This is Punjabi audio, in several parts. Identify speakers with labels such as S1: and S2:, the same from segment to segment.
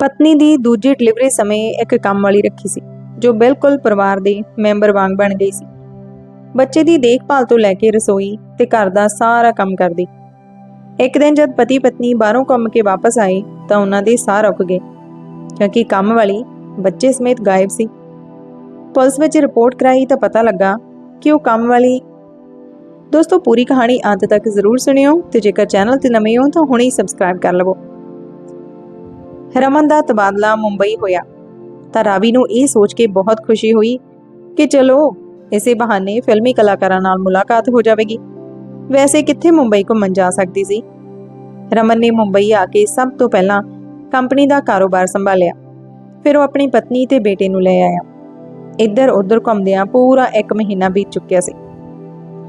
S1: ਪਤਨੀ ਦੀ ਦੂਜੀ ਡਿਲੀਵਰੀ ਸਮੇਂ ਇੱਕ ਕੰਮ ਵਾਲੀ ਰੱਖੀ ਸੀ, ਜੋ ਬਿਲਕੁਲ ਪਰਿਵਾਰ ਦੇ ਮੈਂਬਰ ਵਾਂਗ ਬਣ ਗਈ ਸੀ। ਬੱਚੇ ਦੀ ਦੇਖਭਾਲ ਤੋਂ ਲੈ ਕੇ ਰਸੋਈ ਤੇ ਘਰ ਦਾ ਸਾਰਾ ਕੰਮ ਕਰਦੀ। ਇੱਕ ਦਿਨ ਜਦ ਪਤੀ ਪਤਨੀ ਬਾਹਰੋਂ ਕੰਮ ਕੇ ਵਾਪਸ ਆਏ, ਤਾਂ ਉਹਨਾਂ ਦੇ ਸਾਹ ਰੁਕ ਗਏ, ਕਿਉਂਕਿ ਕੰਮ ਵਾਲੀ ਬੱਚੇ ਸਮੇਤ ਗਾਇਬ ਸੀ। ਪੁਲਿਸ ਵਿੱਚ ਰਿਪੋਰਟ ਕਰਾਈ ਤਾਂ ਪਤਾ ਲੱਗਾ ਕਿ ਉਹ ਕੰਮ ਵਾਲੀ ਦੋਸਤੋ, ਪੂਰੀ ਕਹਾਣੀ ਅੰਤ ਤੱਕ ਜ਼ਰੂਰ ਸੁਣਿਓ ਤੇ ਜੇਕਰ ਚੈਨਲ ਤੇ ਨਵੇਂ ਹੋ ਤਾਂ ਹੁਣੇ ਹੀ ਸਬਸਕ੍ਰਾਈਬ ਕਰ ਲਵੋ। ਰਮਨ ਦਾ ਤਬਾਦਲਾ ਮੁੰਬਈ ਹੋਇਆ। ਤਾਂ ਰਾਵੀ ਨੂੰ ਇਹ ਸੋਚ ਕੇ ਬਹੁਤ ਖੁਸ਼ੀ ਹੋਈ ਕਿ ਚਲੋ, ਇਸੇ ਬਹਾਨੇ ਫਿਲਮੀ ਕਲਾਕਾਰਾਂ ਨਾਲ ਮੁਲਾਕਾਤ ਹੋ ਜਾਵੇਗੀ। ਵੈਸੇ ਕਿੱਥੇ ਮੁੰਬਈ ਘੁੰਮਣ ਜਾ ਸਕਦੀ ਸੀ? ਰਮਨ ਨੇ ਮੁੰਬਈ ਆ ਕੇ ਸਭ ਤੋਂ ਪਹਿਲਾਂ ਕੰਪਨੀ ਦਾ ਕਾਰੋਬਾਰ ਸੰਭਾਲਿਆ। ਫਿਰ ਉਹ ਆਪਣੀ ਪਤਨੀ ਤੇ ਬੇਟੇ ਨੂੰ ਲੈ ਆਇਆ। ਇੱਧਰ ਉੱਧਰ ਘੁੰਮਦਿਆਂ ਪੂਰਾ 1 ਮਹੀਨਾ ਬੀਤ ਚੁੱਕਿਆ ਸੀ।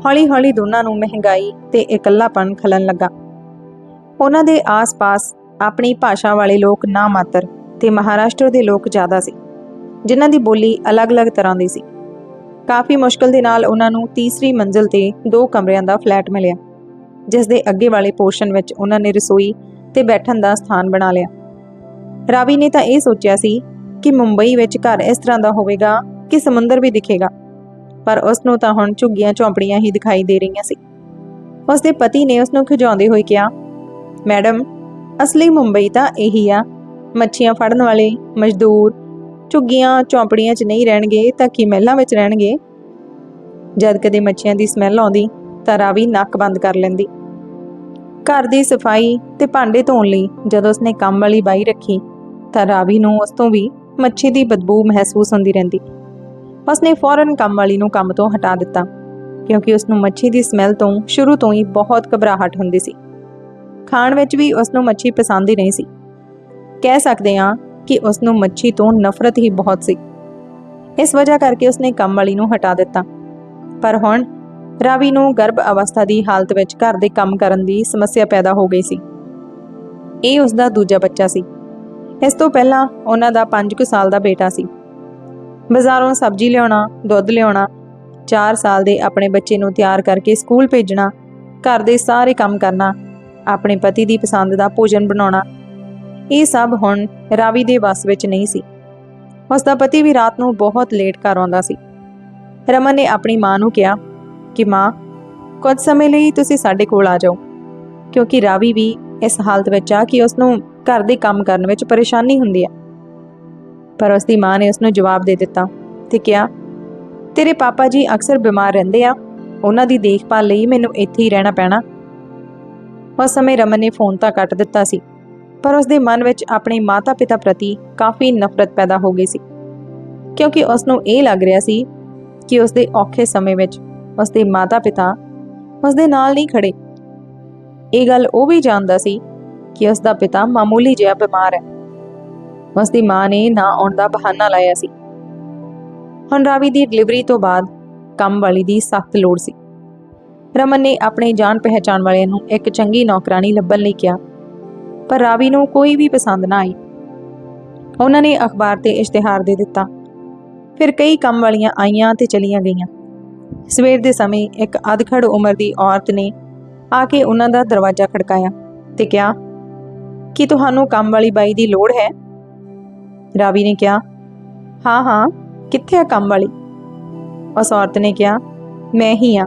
S1: ਹੌਲੀ-ਹੌਲੀ ਦੋਨਾਂ ਨੂੰ ਮਹਿੰਗਾਈ ਤੇ ਇਕੱਲਾਪਨ ਖਲਣ ਲੱਗਾ। ਉਹਨਾਂ ਦੇ ਆਸ-ਪਾਸ ਆਪਣੀ ਭਾਸ਼ਾ ਵਾਲੇ ਲੋਕ ਨਾ ਮਾਤਰ ਤੇ ਮਹਾਰਾਸ਼ਟਰ ਦੇ ਲੋਕ ਜ਼ਿਆਦਾ ਸੀ, ਜਿਨ੍ਹਾਂ ਦੀ ਬੋਲੀ ਅਲੱਗ-ਅਲੱਗ ਤਰ੍ਹਾਂ ਦੀ ਸੀ। ਕਾਫੀ ਮੁਸ਼ਕਲ ਦੇ ਨਾਲ ਉਹਨਾਂ ਨੂੰ ਤੀਸਰੀ ਮੰਜ਼ਲ ਤੇ ਦੋ ਕਮਰਿਆਂ ਦਾ ਫਲੈਟ ਮਿਲਿਆ, ਜਿਸ ਦੇ ਅੱਗੇ ਵਾਲੇ ਪੋਰਸ਼ਨ ਵਿੱਚ ਉਹਨਾਂ ਨੇ ਰਸੋਈ ਤੇ ਬੈਠਣ ਦਾ ਸਥਾਨ ਬਣਾ ਲਿਆ। ਰਾਵੀ ਨੇ ਤਾਂ ਇਹ ਸੋਚਿਆ ਸੀ ਕਿ ਮੁੰਬਈ ਵਿੱਚ ਘਰ ਇਸ ਤਰ੍ਹਾਂ ਦਾ ਹੋਵੇਗਾ ਕਿ ਸਮੁੰਦਰ ਵੀ ਦਿਖੇਗਾ, ਪਰ ਉਸ ਨੂੰ ਤਾਂ ਹੁਣ ਝੁੱਗੀਆਂ ਝੌਂਪੜੀਆਂ ਹੀ ਦਿਖਾਈ ਦੇ ਰਹੀਆਂ ਸੀ। ਉਸ ਦੇ ਪਤੀ ਨੇ ਉਸ ਨੂੰ ਖਿਜਾਉਂਦੇ ਹੋਏ ਕਿਹਾ, ਮੈਡਮ ਅਸਲੀ ਮੁੰਬਈ ਤਾਂ ਇਹੀ ਆ। ਮੱਛੀਆਂ ਫੜਨ ਵਾਲੇ, ਮਜ਼ਦੂਰ, ਝੁੱਗੀਆਂ ਝੌਂਪੜੀਆਂ 'ਚ ਨਹੀਂ ਰਹਿਣਗੇ ਤਾਂ ਕੀ ਮਹਿਲਾਂ ਵਿੱਚ ਰਹਿਣਗੇ? ਜਦ ਕਦੇ ਮੱਛੀਆਂ ਦੀ ਸਮੈਲ ਆਉਂਦੀ ਤਾਂ ਰਾਵੀ ਨੱਕ ਬੰਦ ਕਰ ਲੈਂਦੀ। ਘਰ ਦੀ ਸਫ਼ਾਈ ਤੇ ਭਾਂਡੇ ਧੋਣ ਲਈ ਜਦੋਂ ਉਸਨੇ ਕੰਮ ਵਾਲੀ ਬਾਈ ਰੱਖੀ ਤਾਂ ਰਾਵੀ ਨੂੰ ਉਸ ਤੋਂ ਵੀ ਮੱਛੀ ਦੀ ਬਦਬੂ ਮਹਿਸੂਸ ਹੁੰਦੀ ਰਹਿੰਦੀ। ਉਸਨੇ ਫੌਰਨ ਕੰਮ ਵਾਲੀ ਨੂੰ ਕੰਮ ਤੋਂ ਹਟਾ ਦਿੱਤਾ ਕਿਉਂਕਿ ਉਸ ਨੂੰ ਮੱਛੀ ਦੀ ਸਮੈਲ ਤੋਂ ਸ਼ੁਰੂ ਤੋਂ ਹੀ ਬਹੁਤ ਘਬਰਾਹਟ ਹੁੰਦੀ ਸੀ। ਖਾਣ ਵਿੱਚ ਵੀ ਉਸ ਨੂੰ ਮੱਛੀ ਪਸੰਦ ਹੀ ਨਹੀਂ ਸੀ। ਕਹਿ ਸਕਦੇ ਹਾਂ ਕਿ ਉਸ ਨੂੰ ਮੱਛੀ ਤੋਂ ਨਫ਼ਰਤ ਹੀ ਬਹੁਤ ਸੀ। ਇਸ ਵਜ੍ਹਾ ਕਰਕੇ ਉਸਨੇ ਕੰਮ ਵਾਲੀ ਨੂੰ ਹਟਾ ਦਿੱਤਾ। ਪਰ ਹੁਣ ਰਾਵੀ ਨੂੰ ਗਰਭ ਅਵਸਥਾ ਦੀ ਹਾਲਤ ਵਿੱਚ ਘਰ ਦੇ ਕੰਮ ਕਰਨ ਦੀ ਸਮੱਸਿਆ ਪੈਦਾ ਹੋ ਗਈ ਸੀ। ਇਹ ਉਸ ਦਾ ਦੂਜਾ ਬੱਚਾ ਸੀ। ਇਸ ਤੋਂ ਪਹਿਲਾਂ ਉਹਨਾਂ ਦਾ 5 ਸਾਲ ਦਾ ਬੇਟਾ ਸੀ। ਬਾਜ਼ਾਰੋਂ ਸਬਜ਼ੀ ਲਿਆਉਣਾ, ਦੁੱਧ ਲਿਆਉਣਾ 4 ਸਾਲ ਦੇ ਆਪਣੇ ਬੱਚੇ ਨੂੰ ਤਿਆਰ ਕਰਕੇ ਸਕੂਲ ਭੇਜਣਾ, ਘਰ ਦੇ ਸਾਰੇ ਕੰਮ ਕਰਨਾ ਆਪਣੇ ਪਤੀ ਦੀ ਪਸੰਦ ਦਾ ਭੋਜਨ ਬਣਾਉਣਾ। ਇਹ ਸਭ ਹੁਣ ਰਾਵੀ ਦੇ ਵੱਸ ਵਿੱਚ ਨਹੀਂ ਸੀ। ਉਸ ਦਾ ਪਤੀ ਵੀ ਰਾਤ ਨੂੰ ਬਹੁਤ ਲੇਟ ਘਰ ਆਉਂਦਾ ਸੀ। ਰਮਨ ਨੇ ਆਪਣੀ ਮਾਂ ਨੂੰ ਕਿਹਾ ਕਿ, ਮਾਂ, ਕੁਝ ਸਮੇਂ ਲਈ ਤੁਸੀਂ ਸਾਡੇ ਕੋਲ ਆ ਜਾਓ, ਕਿਉਂਕਿ ਰਾਵੀ ਵੀ ਇਸ ਹਾਲਤ ਵਿੱਚ ਆ ਕਿ ਉਸ ਨੂੰ ਘਰ ਦੇ ਕੰਮ ਕਰਨ ਵਿੱਚ ਪਰੇਸ਼ਾਨੀ ਹੁੰਦੀ ਹੈ ਪਰ ਉਸ ਦੀ ਮਾਂ ਨੇ ਉਸ ਨੂੰ ਜਵਾਬ ਦੇ ਦਿੱਤਾ ਤੇ ਕਿਹਾ, ਤੇਰੇ ਪਾਪਾ ਜੀ ਅਕਸਰ ਬਿਮਾਰ ਰਹਿੰਦੇ ਆ, ਉਹਨਾਂ ਦੀ ਦੇਖਭਾਲ ਲਈ ਮੈਨੂੰ ਇੱਥੇ ਹੀ ਰਹਿਣਾ ਪੈਣਾ। ਉਸ ਸਮੇਂ ਰਮਨ ਨੇ ਫੋਨ ਤਾਂ ਕੱਟ ਦਿੱਤਾ ਸੀ, ਪਰ ਉਸ ਦੇ ਮਨ ਵਿੱਚ ਆਪਣੇ ਮਾਤਾ-ਪਿਤਾ ਪ੍ਰਤੀ ਕਾਫੀ ਨਫ਼ਰਤ ਪੈਦਾ ਹੋ ਗਈ ਸੀ, ਕਿਉਂਕਿ ਉਸ ਨੂੰ ਇਹ ਲੱਗ ਰਿਹਾ ਸੀ ਕਿ ਉਸ ਦੇ ਔਖੇ ਸਮੇਂ ਵਿੱਚ ਉਸ ਦੇ ਮਾਤਾ-ਪਿਤਾ ਉਸ ਦੇ ਨਾਲ ਨਹੀਂ ਖੜੇ। ਇਹ ਗੱਲ ਉਹ ਵੀ ਜਾਣਦਾ ਸੀ ਕਿ ਉਸ ਦਾ ਪਿਤਾ ਮਾਮੂਲੀ ਜਿਹਾ ਬਿਮਾਰ ਹੈ। ਉਸ ਦੀ ਮਾਂ ਨੇ ਨਾ ਆਉਣ ਦਾ ਬਹਾਨਾ ਲਾਇਆ ਸੀ। ਹੁਣ ਰਾਵੀ ਦੀ ਡਿਲੀਵਰੀ ਤੋਂ ਬਾਅਦ ਕੰਮ ਵਾਲੀ ਦੀ ਸਖਤ ਲੋੜ ਸੀ। ਰਮਨ ਨੇ ਆਪਣੇ ਜਾਣ ਪਹਿਚਾਣ ਵਾਲਿਆਂ ਨੂੰ ਇੱਕ ਚੰਗੀ ਨੌਕਰਾਨੀ ਲੱਭਣ ਲਈ ਕਿਹਾ, ਪਰ ਰਾਵੀ ਨੂੰ ਕੋਈ ਵੀ ਪਸੰਦ ਨਾ ਆਈ। ਉਹਨਾਂ ਨੇ ਅਖਬਾਰ ਤੇ ਇਸ਼ਤਿਹਾਰ ਦੇ ਦਿੱਤਾ। ਫਿਰ ਕਈ ਕੰਮ ਵਾਲੀਆਂ ਆਈਆਂ ਤੇ ਚਲੀਆਂ ਗਈਆਂ। ਸਵੇਰ ਦੇ ਸਮੇਂ ਇੱਕ ਅਧਖੜ ਉਮਰ ਦੀ ਔਰਤ ਨੇ ਆ ਕੇ ਉਹਨਾਂ ਦਾ ਦਰਵਾਜ਼ਾ ਖੜਕਾਇਆ ਤੇ ਕਿਹਾ, ਕਿ ਤੁਹਾਨੂੰ ਕੰਮ ਵਾਲੀ ਬਾਈ ਦੀ ਲੋੜ ਹੈ? ਰਾਵੀ ਨੇ ਕਿਹਾ, ਹਾਂ ਹਾਂ, ਕਿੱਥੇ ਆ ਕੰਮ ਵਾਲੀ? ਉਸ ਔਰਤ ਨੇ ਕਿਹਾ, ਮੈਂ ਹੀ ਆ।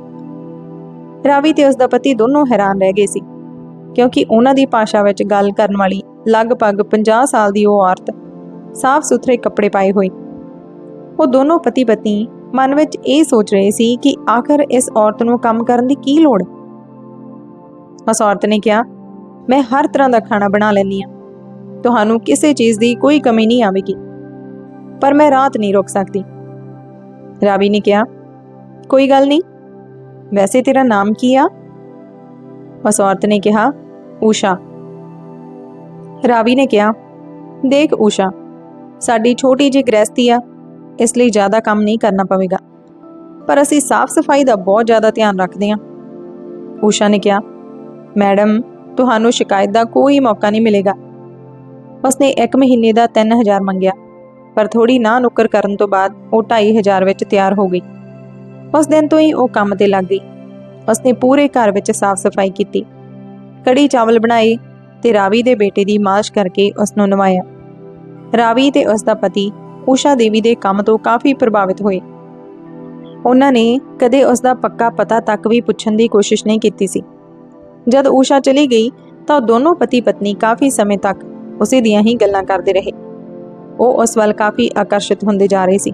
S1: ਰਾਵੀ ਤੇ ਉਸ ਦਾ ਪਤੀ ਦੋਨੋਂ ਹੈਰਾਨ ਰਹਿ ਗਏ ਸੀ, ਕਿਉਂਕਿ ਉਹਨਾਂ ਦੀ ਭਾਸ਼ਾ ਵਿੱਚ ਗੱਲ ਕਰਨ ਵਾਲੀ ਲਗਭਗ 50 ਸਾਲ ਦੀ ਉਹ ਔਰਤ ਸਾਫ਼ ਸੁਥਰੇ ਕੱਪੜੇ ਪਾਏ ਹੋਏ। ਉਹ ਦੋਨੋਂ ਪਤੀ ਪਤਨੀ ਮਨ ਵਿੱਚ ਇਹ ਸੋਚ ਰਹੇ ਸੀ ਕਿ ਆਖਰ ਇਸ ਔਰਤ ਨੂੰ ਕੰਮ ਕਰਨ ਦੀ ਕੀ ਲੋੜ? ਉਸ ਔਰਤ ਨੇ ਕਿਹਾ, ਮੈਂ ਹਰ ਤਰ੍ਹਾਂ ਦਾ ਖਾਣਾ ਬਣਾ ਲੈਂਦੀ ਹਾਂ। ਤੁਹਾਨੂੰ ਕਿਸੇ ਚੀਜ਼ ਦੀ ਕੋਈ ਕਮੀ ਨਹੀਂ ਆਵੇਗੀ। ਪਰ ਮੈਂ ਰਾਤ ਨਹੀਂ ਰੁਕ ਸਕਦੀ। ਰਾਵੀ ਨੇ ਕਿਹਾ, ਕੋਈ ਗੱਲ ਨਹੀਂ। ਵੈਸੇ ਤੇਰਾ ਨਾਮ ਕੀ ਆ? ਉਸ ਔਰਤ ਨੇ ਕਿਹਾ, ਊਸ਼ਾ। ਰਾਵੀ ਨੇ ਕਿਹਾ, ਦੇਖ ਊਸ਼ਾ, ਸਾਡੀ ਛੋਟੀ ਜਿਹੀ ਗ੍ਰਸਤੀ ਆ, ਇਸ ਲਈ ਜ਼ਿਆਦਾ ਕੰਮ ਨਹੀਂ ਕਰਨਾ ਪਵੇਗਾ। ਪਰ ਅਸੀਂ ਸਾਫ਼ ਸਫ਼ਾਈ ਦਾ ਬਹੁਤ ਜ਼ਿਆਦਾ ਧਿਆਨ ਰੱਖਦੇ ਹਾਂ। ਊਸ਼ਾ ਨੇ ਕਿਹਾ, ਮੈਡਮ, ਤੁਹਾਨੂੰ ਸ਼ਿਕਾਇਤ ਦਾ ਕੋਈ ਮੌਕਾ ਨਹੀਂ ਮਿਲੇਗਾ। ਉਸਨੇ 1 ਮਹੀਨੇ ਦਾ 3000 ਮੰਗਿਆ, ਪਰ ਥੋੜੀ ਨਾ ਨੁੱਕਰ ਕਰਨ ਤੋਂ ਬਾਅਦ ਉਹ 2500 ਵਿੱਚ ਤਿਆਰ ਹੋ ਗਈ। ਉਸ ਦਿਨ ਤੋਂ ਹੀ ਉਹ ਕੰਮ ਤੇ ਲੱਗ ਗਈ। ਉਸਨੇ ਪੂਰੇ ਘਰ ਵਿੱਚ ਸਾਫ਼ ਸਫ਼ਾਈ ਕੀਤੀ। ਕੜੀ ਚਾਵਲ ਬਣਾਏ ਤੇ ਰਾਵੀ ਦੇ ਬੇਟੇ ਦੀ ਮਾਲਿਸ਼ ਕਰਕੇ ਉਸ ਨੂੰ ਨਵਾਇਆ। ਰਾਵੀ ਤੇ ਉਸ ਦਾ ਪਤੀ ਊਸ਼ਾ ਦੇਵੀ ਦੇ ਕੰਮ ਤੋਂ ਕਾਫੀ ਪ੍ਰਭਾਵਿਤ ਹੋਏ। ਉਹਨਾਂ ਨੇ ਕਦੇ ਉਸ ਦਾ ਪੱਕਾ ਪਤਾ ਤੱਕ ਵੀ ਪੁੱਛਣ ਦੀ ਕੋਸ਼ਿਸ਼ ਨਹੀਂ ਕੀਤੀ ਸੀ। ਜਦ ਊਸ਼ਾ ਚਲੀ ਗਈ ਤਾਂ ਉਹ ਦੋਨੋਂ ਪਤੀ ਪਤਨੀ ਕਾਫੀ ਸਮੇਂ ਤੱਕ ਉਸੇ ਦੀਆਂ ਹੀ ਗੱਲਾਂ ਕਰਦੇ ਰਹੇ। ਉਹ ਉਸ ਵੱਲ ਕਾਫੀ ਆਕਰਸ਼ਿਤ ਹੁੰਦੇ ਜਾ ਰਹੇ ਸੀ।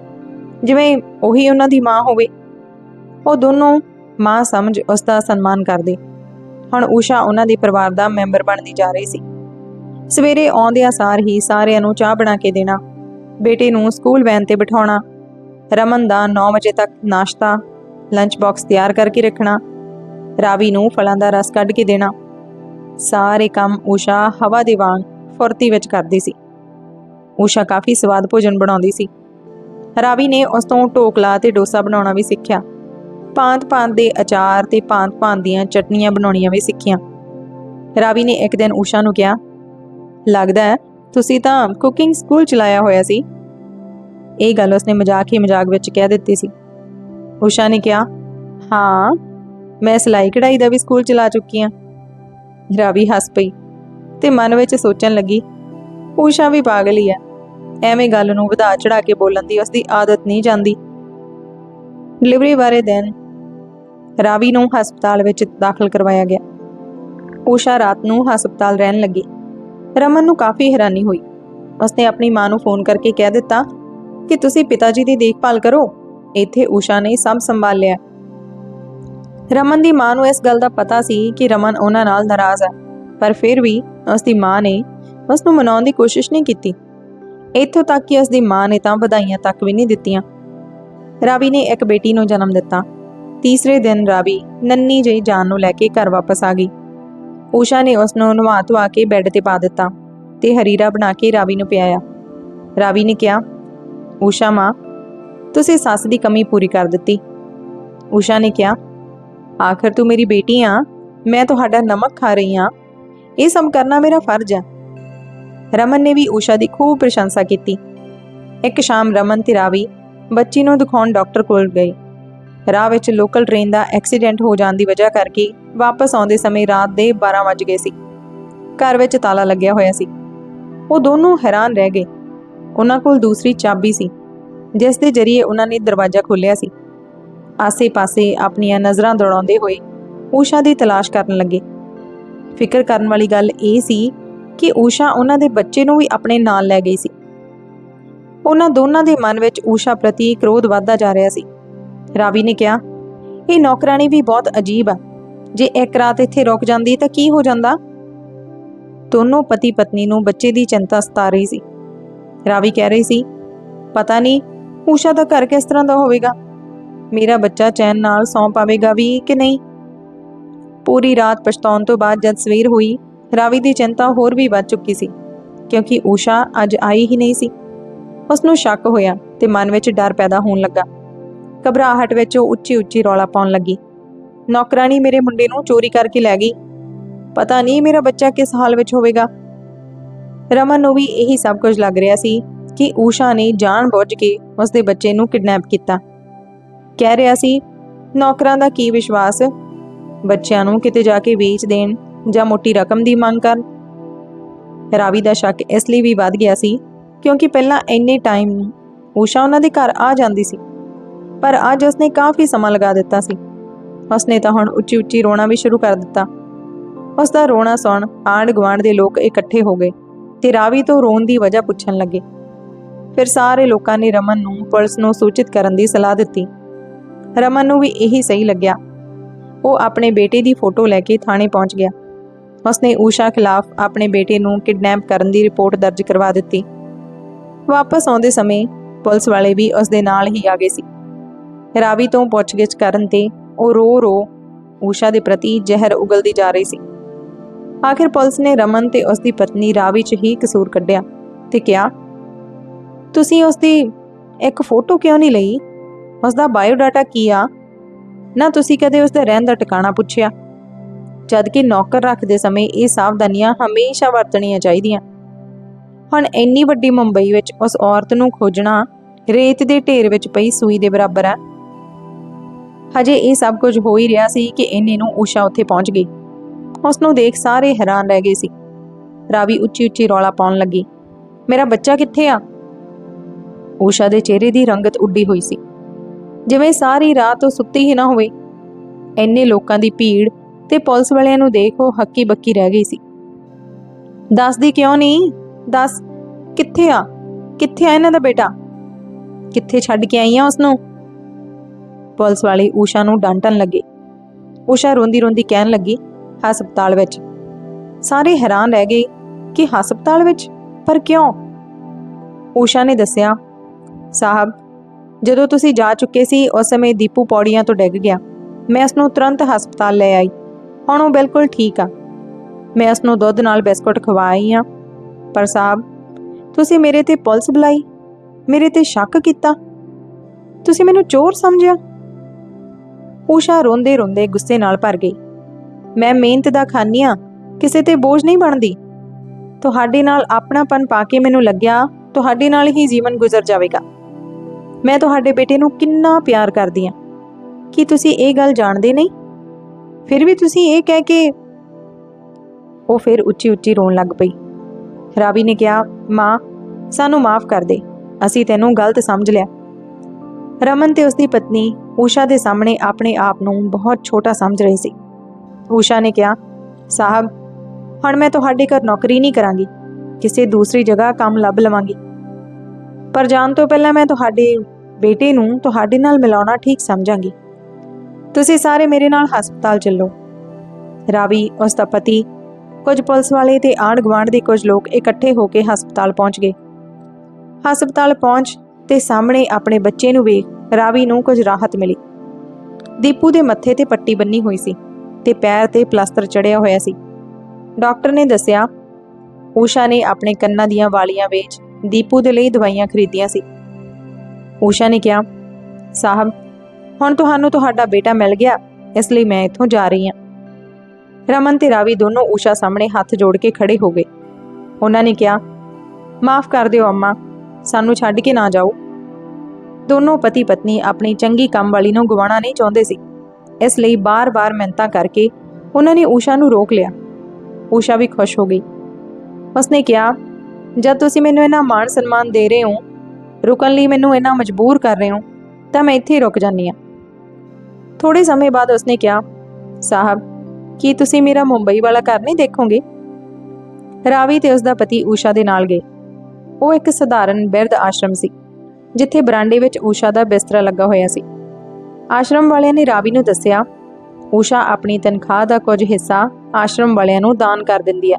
S1: ਜਿਵੇਂ ਉਹੀ ਉਹਨਾਂ ਦੀ ਮਾਂ ਹੋਵੇ। ਉਹ ਦੋਨੋਂ ਮਾਂ ਸਮਝ ਉਸ ਦਾ ਸਨਮਾਨ ਕਰਦੇ। ਹੁਣ ਊਸ਼ਾ ਉਹਨਾਂ ਦੇ ਪਰਿਵਾਰ ਦਾ ਮੈਂਬਰ ਬਣਦੀ ਜਾ ਰਹੀ ਸੀ। ਸਵੇਰੇ ਆਉਂਦਿਆਂ ਸਾਰ ਹੀ ਸਾਰਿਆਂ ਨੂੰ ਚਾਹ ਬਣਾ ਕੇ ਦੇਣਾ, ਬੇਟੇ ਨੂੰ ਸਕੂਲ ਵੈਨ ਤੇ ਬਿਠਾਉਣਾ, ਰਮਨ ਦਾ 9 ਵਜੇ ਤੱਕ ਨਾਸ਼ਤਾ ਲੰਚ ਬਾਕਸ ਤਿਆਰ ਕਰਕੇ ਰੱਖਣਾ, ਰਾਵੀ ਨੂੰ ਫਲਾਂ ਦਾ ਰਸ ਕੱਢ ਕੇ ਦੇਣਾ। ਸਾਰੇ ਕੰਮ ਊਸ਼ਾ ਹਵਾ ਦੇ ਵਾਂਗ ਫੁਰਤੀ ਵਿੱਚ ਕਰਦੀ ਸੀ। ਊਸ਼ਾ ਕਾਫੀ ਸਵਾਦ ਭੋਜਨ ਬਣਾਉਂਦੀ ਸੀ। ਰਾਵੀ ਨੇ ਉਸ ਤੋਂ ਢੋਕਲਾ ਤੇ ਡੋਸਾ ਬਣਾਉਣਾ ਵੀ ਸਿੱਖਿਆ। ਪਾਂਤ-ਪਾਂਤ ਦੇ ਅਚਾਰ ਤੇ ਪਾਂਤ-ਪਾਂਤ ਦੀਆਂ ਚਟਨੀਆਂ ਬਣਾਉਣੀਆਂ ਵੀ ਸਿੱਖੀਆਂ। ਰਾਵੀ ਨੇ ਇੱਕ ਦਿਨ ਊਸ਼ਾ ਨੂੰ ਕਿਹਾ, ਲੱਗਦਾ ਹੈ ਤੁਸੀਂ ਤਾਂ ਕੁਕਿੰਗ ਸਕੂਲ ਚਲਾਇਆ ਹੋਇਆ ਸੀ। ਇਹ ਗੱਲ ਉਸਨੇ ਮਜ਼ਾਕ ਹੀ ਮਜ਼ਾਕ ਵਿੱਚ ਕਹਿ ਦਿੱਤੀ ਸੀ। ਊਸ਼ਾ ਨੇ ਕਿਹਾ, ਹਾਂ, ਮੈਂ ਸਿਲਾਈ ਕਢਾਈ ਦਾ ਵੀ ਸਕੂਲ ਚਲਾ ਚੁੱਕੀ ਹਾਂ। ਰਾਵੀ ਹੱਸ ਪਈ ਤੇ ਮਨ ਵਿੱਚ ਸੋਚਣ ਲੱਗੀ, ਊਸ਼ਾ ਵੀ ਪਾਗਲ ਹੀ ਹੈ। ਐਵੇਂ ਗੱਲ ਨੂੰ ਵਧਾ ਚੜਾ ਕੇ ਬੋਲਣ ਦੀ ਉਸਦੀ ਆਦਤ ਨਹੀਂ ਜਾਂਦੀ। ਡਿਲੀਵਰੀ ਬਾਰੇ ਦਿਨ ਰਾਵੀ ਨੂੰ ਹਸਪਤਾਲ ਵਿੱਚ ਦਾਖਲ ਕਰਵਾਇਆ ਗਿਆ। ਊਸ਼ਾ ਰਾਤ ਨੂੰ ਹਸਪਤਾਲ ਰਹਿਣ ਲੱਗੀ। ਰਮਨ ਨੂੰ ਕਾਫੀ ਹੈਰਾਨੀ ਹੋਈ। ਉਸਨੇ ਆਪਣੀ ਮਾਂ ਨੂੰ ਫੋਨ ਕਰਕੇ ਕਹਿ ਦਿੱਤਾ ਕਿ ਤੁਸੀਂ ਪਿਤਾ ਜੀ ਦੀ ਦੇਖਭਾਲ ਕਰੋ, ਇੱਥੇ ਊਸ਼ਾ ਨੇ ਸਭ ਸੰਭਾਲ ਲਿਆ। ਰਮਨ ਦੀ ਮਾਂ ਨੂੰ ਇਸ ਗੱਲ ਦਾ ਪਤਾ ਸੀ ਕਿ ਰਮਨ ਉਹਨਾਂ ਨਾਲ ਨਾਰਾਜ਼ ਹੈ, ਪਰ ਫਿਰ ਵੀ ਉਸ ਦੀ ਮਾਂ ਨੇ ਉਸ ਨੂੰ ਮਨਾਉਣ ਦੀ ਕੋਸ਼ਿਸ਼ ਨਹੀਂ ਕੀਤੀ। ਇੱਥੋਂ ਤੱਕ ਕਿ ਉਸ ਦੀ ਮਾਂ ਨੇ ਤਾਂ ਵਧਾਈਆਂ ਤੱਕ ਵੀ ਨਹੀਂ ਦਿੱਤੀਆਂ। ਰਾਵੀ ਨੇ ਇੱਕ ਬੇਟੀ ਨੂੰ ਜਨਮ ਦਿੱਤਾ। ਤੀਸਰੇ ਦਿਨ ਰਾਵੀ ਨੰਨੀ ਜਿਹੀ ਜਾਨ ਨੂੰ ਲੈ ਕੇ ਘਰ ਵਾਪਸ ਆ ਗਈ। ਊਸ਼ਾ ਨੇ ਉਸ ਨੂੰ ਨਵਾ ਧਵਾ ਕੇ ਬੈੱਡ ਤੇ ਪਾ ਦਿੱਤਾ ਤੇ ਹਰੀਰਾ ਬਣਾ ਕੇ ਰਾਵੀ ਨੂੰ ਪਿਆਇਆ। ਰਾਵੀ ਨੇ ਕਿਹਾ, ਊਸ਼ਾ ਮਾਂ, ਤੁਸੀਂ ਸੱਸ ਦੀ ਕਮੀ ਪੂਰੀ ਕਰ ਦਿੱਤੀ। ਊਸ਼ਾ ਨੇ ਕਿਹਾ, ਆਖਰ ਤੂੰ ਮੇਰੀ ਬੇਟੀ ਆ, ਮੈਂ ਤੁਹਾਡਾ ਨਮਕ ਖਾ ਰਹੀ ਆ। ਇਹ ਸਭ ਕਰਨਾ ਮੇਰਾ ਫਰਜ਼ ਹੈ। ਰਮਨ ਨੇ ਵੀ ਊਸ਼ਾ ਦੀ ਖੂਬ ਪ੍ਰਸ਼ੰਸਾ ਕੀਤੀ। ਇੱਕ ਸ਼ਾਮ ਰਮਨ ਤੇ ਰਾਵੀ ਬੱਚੀ ਨੂੰ ਦਿਖਾਉਣ ਡਾਕਟਰ ਕੋਲ ਗਈ ਰਾਹ ਵਿੱਚ ਲੋਕਲ ਟ੍ਰੇਨ ਦਾ ਐਕਸੀਡੈਂਟ ਹੋ ਜਾਣ ਦੀ ਵਜ੍ਹਾ ਕਰਕੇ ਵਾਪਸ ਆਉਂਦੇ ਸਮੇਂ ਰਾਤ ਦੇ 12 ਵਜ ਗਏ ਸੀ। ਘਰ ਵਿੱਚ ਤਾਲਾ ਲੱਗਿਆ ਹੋਇਆ ਸੀ। ਉਹ ਦੋਨੋਂ ਹੈਰਾਨ ਰਹਿ ਗਏ। ਉਹਨਾਂ ਕੋਲ ਦੂਸਰੀ ਚਾਬੀ ਸੀ, ਜਿਸ ਦੇ ਜ਼ਰੀਏ ਉਹਨਾਂ ਨੇ ਦਰਵਾਜ਼ਾ ਖੋਲ੍ਹਿਆ ਸੀ। ਆਸੇ-ਪਾਸੇ ਆਪਣੀਆਂ ਨਜ਼ਰਾਂ ਦੌੜਾਉਂਦੇ ਹੋਏ ਊਸ਼ਾ ਦੀ ਤਲਾਸ਼ ਕਰਨ ਲੱਗੇ। ਫਿਕਰ ਕਰਨ ਵਾਲੀ ਗੱਲ ਇਹ ਸੀ ਕਿ ਊਸ਼ਾ ਉਹਨਾਂ ਦੇ ਬੱਚੇ ਨੂੰ ਵੀ ਆਪਣੇ ਨਾਲ ਲੈ ਗਈ ਸੀ। ਉਹਨਾਂ ਦੋਨਾਂ ਦੇ ਮਨ ਵਿੱਚ ਊਸ਼ਾ ਪ੍ਰਤੀ ਕ੍ਰੋਧ ਵੱਧਦਾ ਜਾ ਰਿਹਾ ਸੀ। ਰਾਵੀ ਨੇ ਕਿਹਾ, ਇਹ ਨੌਕਰਾਣੀ ਵੀ ਬਹੁਤ ਅਜੀਬ ਆ। ਜੇ ਇੱਕ ਰਾਤ ਇੱਥੇ ਰੁਕ ਜਾਂਦੀ ਤਾਂ ਕੀ ਹੋ ਜਾਂਦਾ? ਦੋਨੋਂ ਪਤੀ ਪਤਨੀ ਨੂੰ ਬੱਚੇ ਦੀ ਚਿੰਤਾ ਸਤਾ ਰਹੀ ਸੀ। ਰਾਵੀ ਕਹਿ ਰਹੀ ਸੀ, ਪਤਾ ਨਹੀਂ, ਊਸ਼ਾ ਦਾ ਘਰ ਕਿਸ ਤਰ੍ਹਾਂ ਦਾ ਹੋਵੇਗਾ? ਮੇਰਾ ਬੱਚਾ ਚੈਨ ਨਾਲ ਸੌਂ ਪਾਵੇਗਾ ਵੀ ਕਿ ਨਹੀਂ? ਪੂਰੀ ਰਾਤ ਪਛਤਾਉਣ ਤੋਂ ਬਾਅਦ ਜਦ ਸਵੇਰ ਹੋਈ, ਰਾਵੀ ਦੀ ਚਿੰਤਾ ਹੋਰ ਵੀ ਵੱਧ ਚੁੱਕੀ ਸੀ, ਕਿਉਂਕਿ ਊਸ਼ਾ ਅੱਜ ਆਈ ਹੀ ਨਹੀਂ ਸੀ। ਉਸ ਨੂੰ ਸ਼ੱਕ ਹੋਇਆ ਤੇ ਮਨ ਵਿੱਚ ਡਰ ਪੈਦਾ ਹੋਣ ਲੱਗਾ। ਘਬਰਾਹਟ ਵਿੱਚ ਉਹ ਉੱਚੀ ਉੱਚੀ ਰੌਲਾ ਪਾਉਣ ਲੱਗੀ। ਨੌਕਰਾਨੀ ਮੇਰੇ ਮੁੰਡੇ ਨੂੰ ਚੋਰੀ ਕਰਕੇ ਲੈ ਗਈ। ਪਤਾ ਨਹੀਂ ਮੇਰਾ ਬੱਚਾ ਕਿਸ ਹਾਲ ਵਿੱਚ ਹੋਵੇਗਾ। ਰਮਨ ਨੂੰ ਵੀ ਇਹੀ ਸਭ ਕੁਝ ਲੱਗ ਰਿਹਾ ਸੀ ਕਿ ਊਸ਼ਾ ਨੇ ਜਾਣ ਬੁੱਝ ਕੇ ਉਸਦੇ ਬੱਚੇ ਨੂੰ ਕਿਡਨੈਪ ਕੀਤਾ। ਕਹਿ ਰਿਹਾ ਸੀ, ਨੌਕਰਾਂ ਦਾ ਕੀ ਵਿਸ਼ਵਾਸ? ਬੱਚਿਆਂ ਨੂੰ ਕਿਤੇ ਜਾ ਕੇ ਵੇਚ ਦੇਣ ਜਾਂ ਮੋਟੀ ਰਕਮ ਦੀ ਮੰਗ ਕਰਨ? ਰਾਵੀ ਦਾ ਸ਼ੱਕ ਇਸ ਲਈ ਵੀ ਵੱਧ ਗਿਆ ਸੀ ਕਿਉਂਕਿ ਪਹਿਲਾਂ ਇੰਨੇ ਟਾਈਮ ਊਸ਼ਾ ਉਹਨਾਂ ਦੇ ਘਰ ਆ ਜਾਂਦੀ ਸੀ। ਪਰ ਅੱਜ ਉਸਨੇ ਕਾਫੀ ਸਮਾਂ ਲਗਾ ਦਿੱਤਾ ਸੀ। ਉਸਨੇ ਤਾਂ ਹੁਣ ਉੱਚੀ ਉੱਚੀ ਰੋਣਾ ਵੀ ਸ਼ੁਰੂ ਕਰ ਦਿੱਤਾ। ਉਸ ਦਾ ਰੋਣਾ ਸੁਣ ਆਂਢ ਗੁਆਂਢ ਦੇ ਲੋਕ ਇਕੱਠੇ ਹੋ ਗਏ ਤੇ ਰਾਵੀ ਤੋਂ ਰੋਣ ਦੀ ਵਜ੍ਹਾ ਪੁੱਛਣ ਲੱਗੇ। ਫਿਰ ਸਾਰੇ ਲੋਕਾਂ ਨੇ ਰਮਨ ਨੂੰ ਪੁਲਿਸ ਨੂੰ ਸੂਚਿਤ ਕਰਨ ਦੀ ਸਲਾਹ ਦਿੱਤੀ। ਰਮਨ ਨੂੰ ਵੀ ਇਹੀ ਸਹੀ ਲੱਗਿਆ। ਉਹ ਆਪਣੇ ਬੇਟੇ ਦੀ ਫੋਟੋ ਲੈ ਕੇ ਥਾਣੇ ਪਹੁੰਚ ਗਿਆ। ਉਸਨੇ ਊਸ਼ਾ ਖਿਲਾਫ ਆਪਣੇ ਬੇਟੇ ਨੂੰ ਕਿਡਨੈਪ ਕਰਨ ਦੀ ਰਿਪੋਰਟ ਦਰਜ ਕਰਵਾ ਦਿੱਤੀ। ਵਾਪਸ ਆਉਂਦੇ ਸਮੇਂ ਪੁਲਿਸ ਵਾਲੇ ਵੀ ਉਸ ਦੇ ਨਾਲ ਹੀ ਆ ਗਏ ਸੀ। ਰਾਵੀ ਤੋਂ ਪੁੱਛਗਿੱਛ ਕਰਨ ਤੇ ਉਹ ਰੋ ਰੋ ਊਸ਼ਾ ਦੇ ਪ੍ਰਤੀ ਜ਼ਹਿਰ ਉਗਲਦੀ ਜਾ ਰਹੀ ਸੀ। ਆਖਿਰ ਪੁਲਿਸ ਨੇ ਰਮਨ ਤੇ ਉਸ ਦੀ ਪਤਨੀ ਰਾਵੀ 'ਚ ਹੀ ਕਸੂਰ ਕੱਢਿਆ ਤੇ ਕਿਹਾ, ਤੁਸੀਂ ਉਸ ਦੀ ਇੱਕ ਫੋਟੋ ਕਿਉਂ ਨਹੀਂ ਲਈ? ਉਸ ਦਾ ਬਾਇਓਡਾਟਾ ਕੀ ਆ? ਨਾ ਤੁਸੀਂ ਕਦੇ ਉਸ ਦੇ ਰਹਿਣ ਦਾ ਟਿਕਾਣਾ ਪੁੱਛਿਆ? ਜਦ ਕਿ ਨੌਕਰ ਰੱਖਦੇ ਸਮੇਂ ਇਹ ਸਾਵਧਾਨੀਆਂ ਹਮੇਸ਼ਾ ਵਰਤਣੀਆਂ ਚਾਹੀਦੀਆਂ। ਹੁਣ ਇੰਨੀ ਵੱਡੀ ਮੁੰਬਈ ਵਿੱਚ ਉਸ ਔਰਤ ਨੂੰ ਖੋਜਣਾ ਰੇਤ ਦੇ ਢੇਰ ਵਿੱਚ ਪਈ ਸੂਈ ਦੇ ਬਰਾਬਰ ਹੈ। ਹਜੇ ਇਹ ਸਭ ਕੁਝ ਹੋ ਹੀ ਰਿਹਾ ਸੀ ਕਿ ਇੰਨੇ ਨੂੰ ਊਸ਼ਾ ਉੱਥੇ ਪਹੁੰਚ ਗਈ। ਉਸ ਨੂੰ ਦੇਖ ਸਾਰੇ ਹੈਰਾਨ ਰਹਿ ਗਏ ਸੀ। ਰਾਵੀ ਉੱਚੀ ਉੱਚੀ ਰੌਲਾ ਪਾਉਣ ਲੱਗੀ। ਮੇਰਾ ਬੱਚਾ ਕਿੱਥੇ ਆ? ਊਸ਼ਾ ਦੇ ਚਿਹਰੇ ਦੀ ਰੰਗਤ ਉੱਡੀ ਹੋਈ ਸੀ। ਜਿਵੇਂ ਸਾਰੀ ਰਾਤ ਉਹ ਸੁੱਤੀ ਹੀ ਨਾ ਹੋਵੇ। ਇੰਨੇ ਲੋਕਾਂ ਦੀ ਭੀੜ ਤੇ ਪੁਲਿਸ ਵਾਲਿਆਂ ਨੂੰ ਦੇਖ ਉਹ ਹੱਕੀ ਬੱਕੀ ਰਹਿ ਗਈ ਸੀ। ਦੱਸਦੀ ਕਿਉਂ ਨਹੀਂ? ਦੱਸ। ਕਿੱਥੇ ਆ? ਕਿੱਥੇ ਆ ਇਹਨਾਂ ਦਾ ਬੇਟਾ? ਕਿੱਥੇ ਛੱਡ ਕੇ ਆਈ ਆ ਉਸ ਨੂੰ ਪੁਲਿਸ ਵਾਲੇ ਊਸ਼ਾ ਨੂੰ ਡਾਂਟਣ ਲੱਗੇ। ਊਸ਼ਾ ਰੋਂਦੀ ਰੋਂਦੀ ਕਹਿਣ ਲੱਗੀ, ਹਸਪਤਾਲ ਵਿੱਚ। ਸਾਰੇ ਹੈਰਾਨ ਰਹਿ ਗਏ ਕਿ ਹਸਪਤਾਲ ਵਿੱਚ? ਪਰ ਕਿਉਂ? ਊਸ਼ਾ ਨੇ ਦੱਸਿਆ, ਸਾਹਿਬ, ਜਦੋਂ ਤੁਸੀਂ ਜਾ ਚੁੱਕੇ ਸੀ, ਉਸ ਸਮੇਂ ਦੀਪੂ ਪੌੜੀਆਂ ਤੋਂ ਡਿੱਗ ਗਿਆ। ਮੈਂ ਉਸ ਨੂੰ ਤੁਰੰਤ ਹਸਪਤਾਲ ਲੈ ਆਈ। ਹੁਣ ਉਹ ਬਿਲਕੁਲ ਠੀਕ ਆ। ਮੈਂ ਉਸ ਨੂੰ ਦੁੱਧ ਨਾਲ ਬਿਸਕੁਟ ਖਵਾਈ ਆ ਪਰ ਸਾਹਿਬ, ਤੁਸੀਂ ਮੇਰੇ ਤੇ ਪੁਲਿਸ ਬੁਲਾਈ? ਮੇਰੇ ਤੇ ਸ਼ੱਕ ਕੀਤਾ? ਤੁਸੀਂ ਮੈਨੂੰ ਚੋਰ ਸਮਝਿਆ? ਊਸ਼ਾ ਰੋਂਦੇ ਰੋਂਦੇ ਗੁੱਸੇ ਨਾਲ ਭਰ ਗਈ। ਮੈਂ ਮਿਹਨਤ ਦਾ ਖਾਨੀ ਆ, ਕਿਸੇ ਤੇ ਬੋਝ ਨਹੀਂ ਬਣਦੀ। ਤੁਹਾਡੇ ਨਾਲ ਆਪਣਾਪਨ ਪਾ ਕੇ ਮੈਨੂੰ ਲੱਗਿਆ, ਤੁਹਾਡੇ ਨਾਲ ਹੀ ਜੀਵਨ ਗੁਜ਼ਰ ਜਾਵੇਗਾ। ਮੈਂ ਤੁਹਾਡੇ ਬੇਟੇ ਨੂੰ ਕਿੰਨਾ ਪਿਆਰ ਕਰਦੀ ਹਾਂ ਕੀ ਤੁਸੀਂ ਇਹ ਗੱਲ ਜਾਣਦੇ ਨਹੀਂ? ਫਿਰ ਵੀ ਤੁਸੀਂ ਇਹ ਕਹਿ ਕੇ ਉਹ ਫਿਰ ਉੱਚੀ ਉੱਚੀ ਰੋਣ ਲੱਗ ਪਈ। ਰਾਵੀ ਨੇ ਕਿਹਾ, ਮਾਂ, ਸਾਨੂੰ ਮਾਫ ਕਰ ਦੇ। ਅਸੀਂ ਤੈਨੂੰ ਗਲਤ ਸਮਝ ਲਿਆ। ਰਮਨ ਤੇ ਉਸਦੀ ਪਤਨੀ ਊਸ਼ਾ ਦੇ ਸਾਹਮਣੇ ਆਪਣੇ ਆਪ ਨੂੰ ਬਹੁਤ ਛੋਟਾ ਸਮਝ ਰਹੀ ਸੀ। ਊਸ਼ਾ ਨੇ ਕਿਹਾ, ਸਾਹਿਬ, ਹੁਣ ਮੈਂ ਤੁਹਾਡੇ ਘਰ ਨੌਕਰੀ ਨਹੀਂ ਕਰਾਂਗੀ, ਕਿਸੇ ਦੂਸਰੀ ਜਗ੍ਹਾ ਕੰਮ ਲੱਭ ਲਵਾਂਗੀ। ਪਰ ਜਾਣ ਤੋਂ ਪਹਿਲਾਂ ਮੈਂ ਤੁਹਾਡੇ ਬੇਟੇ ਨੂੰ ਤੁਹਾਡੇ ਨਾਲ ਮਿਲਾਉਣਾ ਠੀਕ ਸਮਝਾਂਗੀ। ਤੁਸੀਂ ਸਾਰੇ ਮੇਰੇ ਨਾਲ ਹਸਪਤਾਲ ਚੱਲੋ। ਰਾਵੀ, ਉਸ ਦਾ ਪਤੀ, ਕੁਝ ਪੁਲਿਸ ਵਾਲੇ ਤੇ ਆਂਢ ਗੁਆਂਢ ਦੇ ਕੁਝ ਲੋਕ ਇਕੱਠੇ ਹੋ ਕੇ ਹਸਪਤਾਲ ਪਹੁੰਚ ਗਏ। ਹਸਪਤਾਲ ਪਹੁੰਚ ਤੇ ਸਾਹਮਣੇ ਆਪਣੇ ਬੱਚੇ ਨੂੰ ਵੇਖ ਰਾਵੀ ਨੂੰ ਕੁਝ ਰਾਹਤ ਮਿਲੀ। ਦੀਪੂ ਦੇ ਮੱਥੇ ਤੇ ਪੱਟੀ ਬੰਨੀ ਹੋਈ ਸੀ ਤੇ ਪੈਰ ਤੇ ਪਲਾਸਟਰ ਚੜਿਆ ਹੋਇਆ ਸੀ। ਡਾਕਟਰ ਨੇ ਦੱਸਿਆ, ਊਸ਼ਾ ਨੇ ਆਪਣੇ ਕੰਨਾਂ ਦੀਆਂ ਵਾਲੀਆਂ ਵੇਚ ਦੀਪੂ ਦੇ ਲਈ ਦਵਾਈਆਂ ਖਰੀਦੀਆਂ ਸੀ। ਊਸ਼ਾ ਨੇ ਕਿਹਾ, ਸਾਹਿਬ, ਹੁਣ ਤੁਹਾਨੂੰ ਤੁਹਾਡਾ ਬੇਟਾ ਮਿਲ ਗਿਆ, ਇਸ ਲਈ ਮੈਂ ਇੱਥੋਂ ਜਾ ਰਹੀ ਹਾਂ। ਰਮਨ ਤੇ ਰਾਵੀ ਦੋਨੋਂ ਊਸ਼ਾ ਸਾਹਮਣੇ ਹੱਥ ਜੋੜ ਕੇ ਖੜੇ ਹੋ ਗਏ। ਉਹਨਾਂ ਨੇ ਕਿਹਾ, ਮਾਫ ਕਰ ਦਿਓ ਅੰਮਾ, ਸਾਨੂੰ ਛੱਡ ਕੇ ਨਾ ਜਾਓ। ਦੋਨੋਂ ਪਤੀ ਪਤਨੀ ਆਪਣੀ ਚੰਗੀ ਕੰਮ ਵਾਲੀ ਨੂੰ ਗਵਾਉਣਾ ਨਹੀਂ ਚਾਹੁੰਦੇ ਸੀ। ਇਸ ਲਈ ਬਾਰ-ਬਾਰ ਮਿਹਨਤਾਂ ਕਰਕੇ ਉਹਨਾਂ ਨੇ ਊਸ਼ਾ ਨੂੰ ਰੋਕ ਲਿਆ। ਊਸ਼ਾ ਵੀ ਖੁਸ਼ ਹੋ ਗਈ। ਉਸਨੇ ਕਿਹਾ, ਜਦ ਤੁਸੀਂ ਮੈਨੂੰ ਇਹਨਾਂ ਮਾਣ ਸਨਮਾਨ ਦੇ ਰਹੇ ਹੋ, ਰੁਕਣ ਲਈ ਮੈਨੂੰ ਇਹਨਾਂ ਮਜਬੂਰ ਕਰ ਰਹੇ ਹੋ, ਤਾਂ ਮੈਂ ਇੱਥੇ ਹੀ ਰੁਕ ਜਾਂਦੀ ਹਾਂ। ਥੋੜੇ ਸਮੇਂ ਬਾਅਦ ਉਸਨੇ ਕਿਹਾ, ਸਾਹਿਬ, ਕੀ ਤੁਸੀਂ ਮੇਰਾ ਮੁੰਬਈ ਵਾਲਾ ਘਰ ਨਹੀਂ ਦੇਖੋਗੇ? ਰਾਵੀ ਤੇ ਉਸਦਾ ਪਤੀ ਊਸ਼ਾ ਦੇ ਨਾਲ ਗਏ। ਉਹ ਇੱਕ ਸਧਾਰਨ ਬਿਰਧ ਆਸ਼ਰਮ ਸੀ। ਜਿੱਥੇ ਬਰਾਂਡੇ ਵਿੱਚ ਊਸ਼ਾ ਦਾ ਬਿਸਤਰਾ ਲੱਗਾ ਹੋਇਆ ਸੀ। ਆਸ਼ਰਮ ਵਾਲਿਆਂ ਨੇ ਰਾਵੀ ਨੂੰ ਦੱਸਿਆ, ਊਸ਼ਾ ਆਪਣੀ ਤਨਖਾਹ ਦਾ ਕੁਝ ਹਿੱਸਾ ਆਸ਼ਰਮ ਵਾਲਿਆਂ ਨੂੰ ਦਾਨ ਕਰ ਦਿੰਦੀ ਹੈ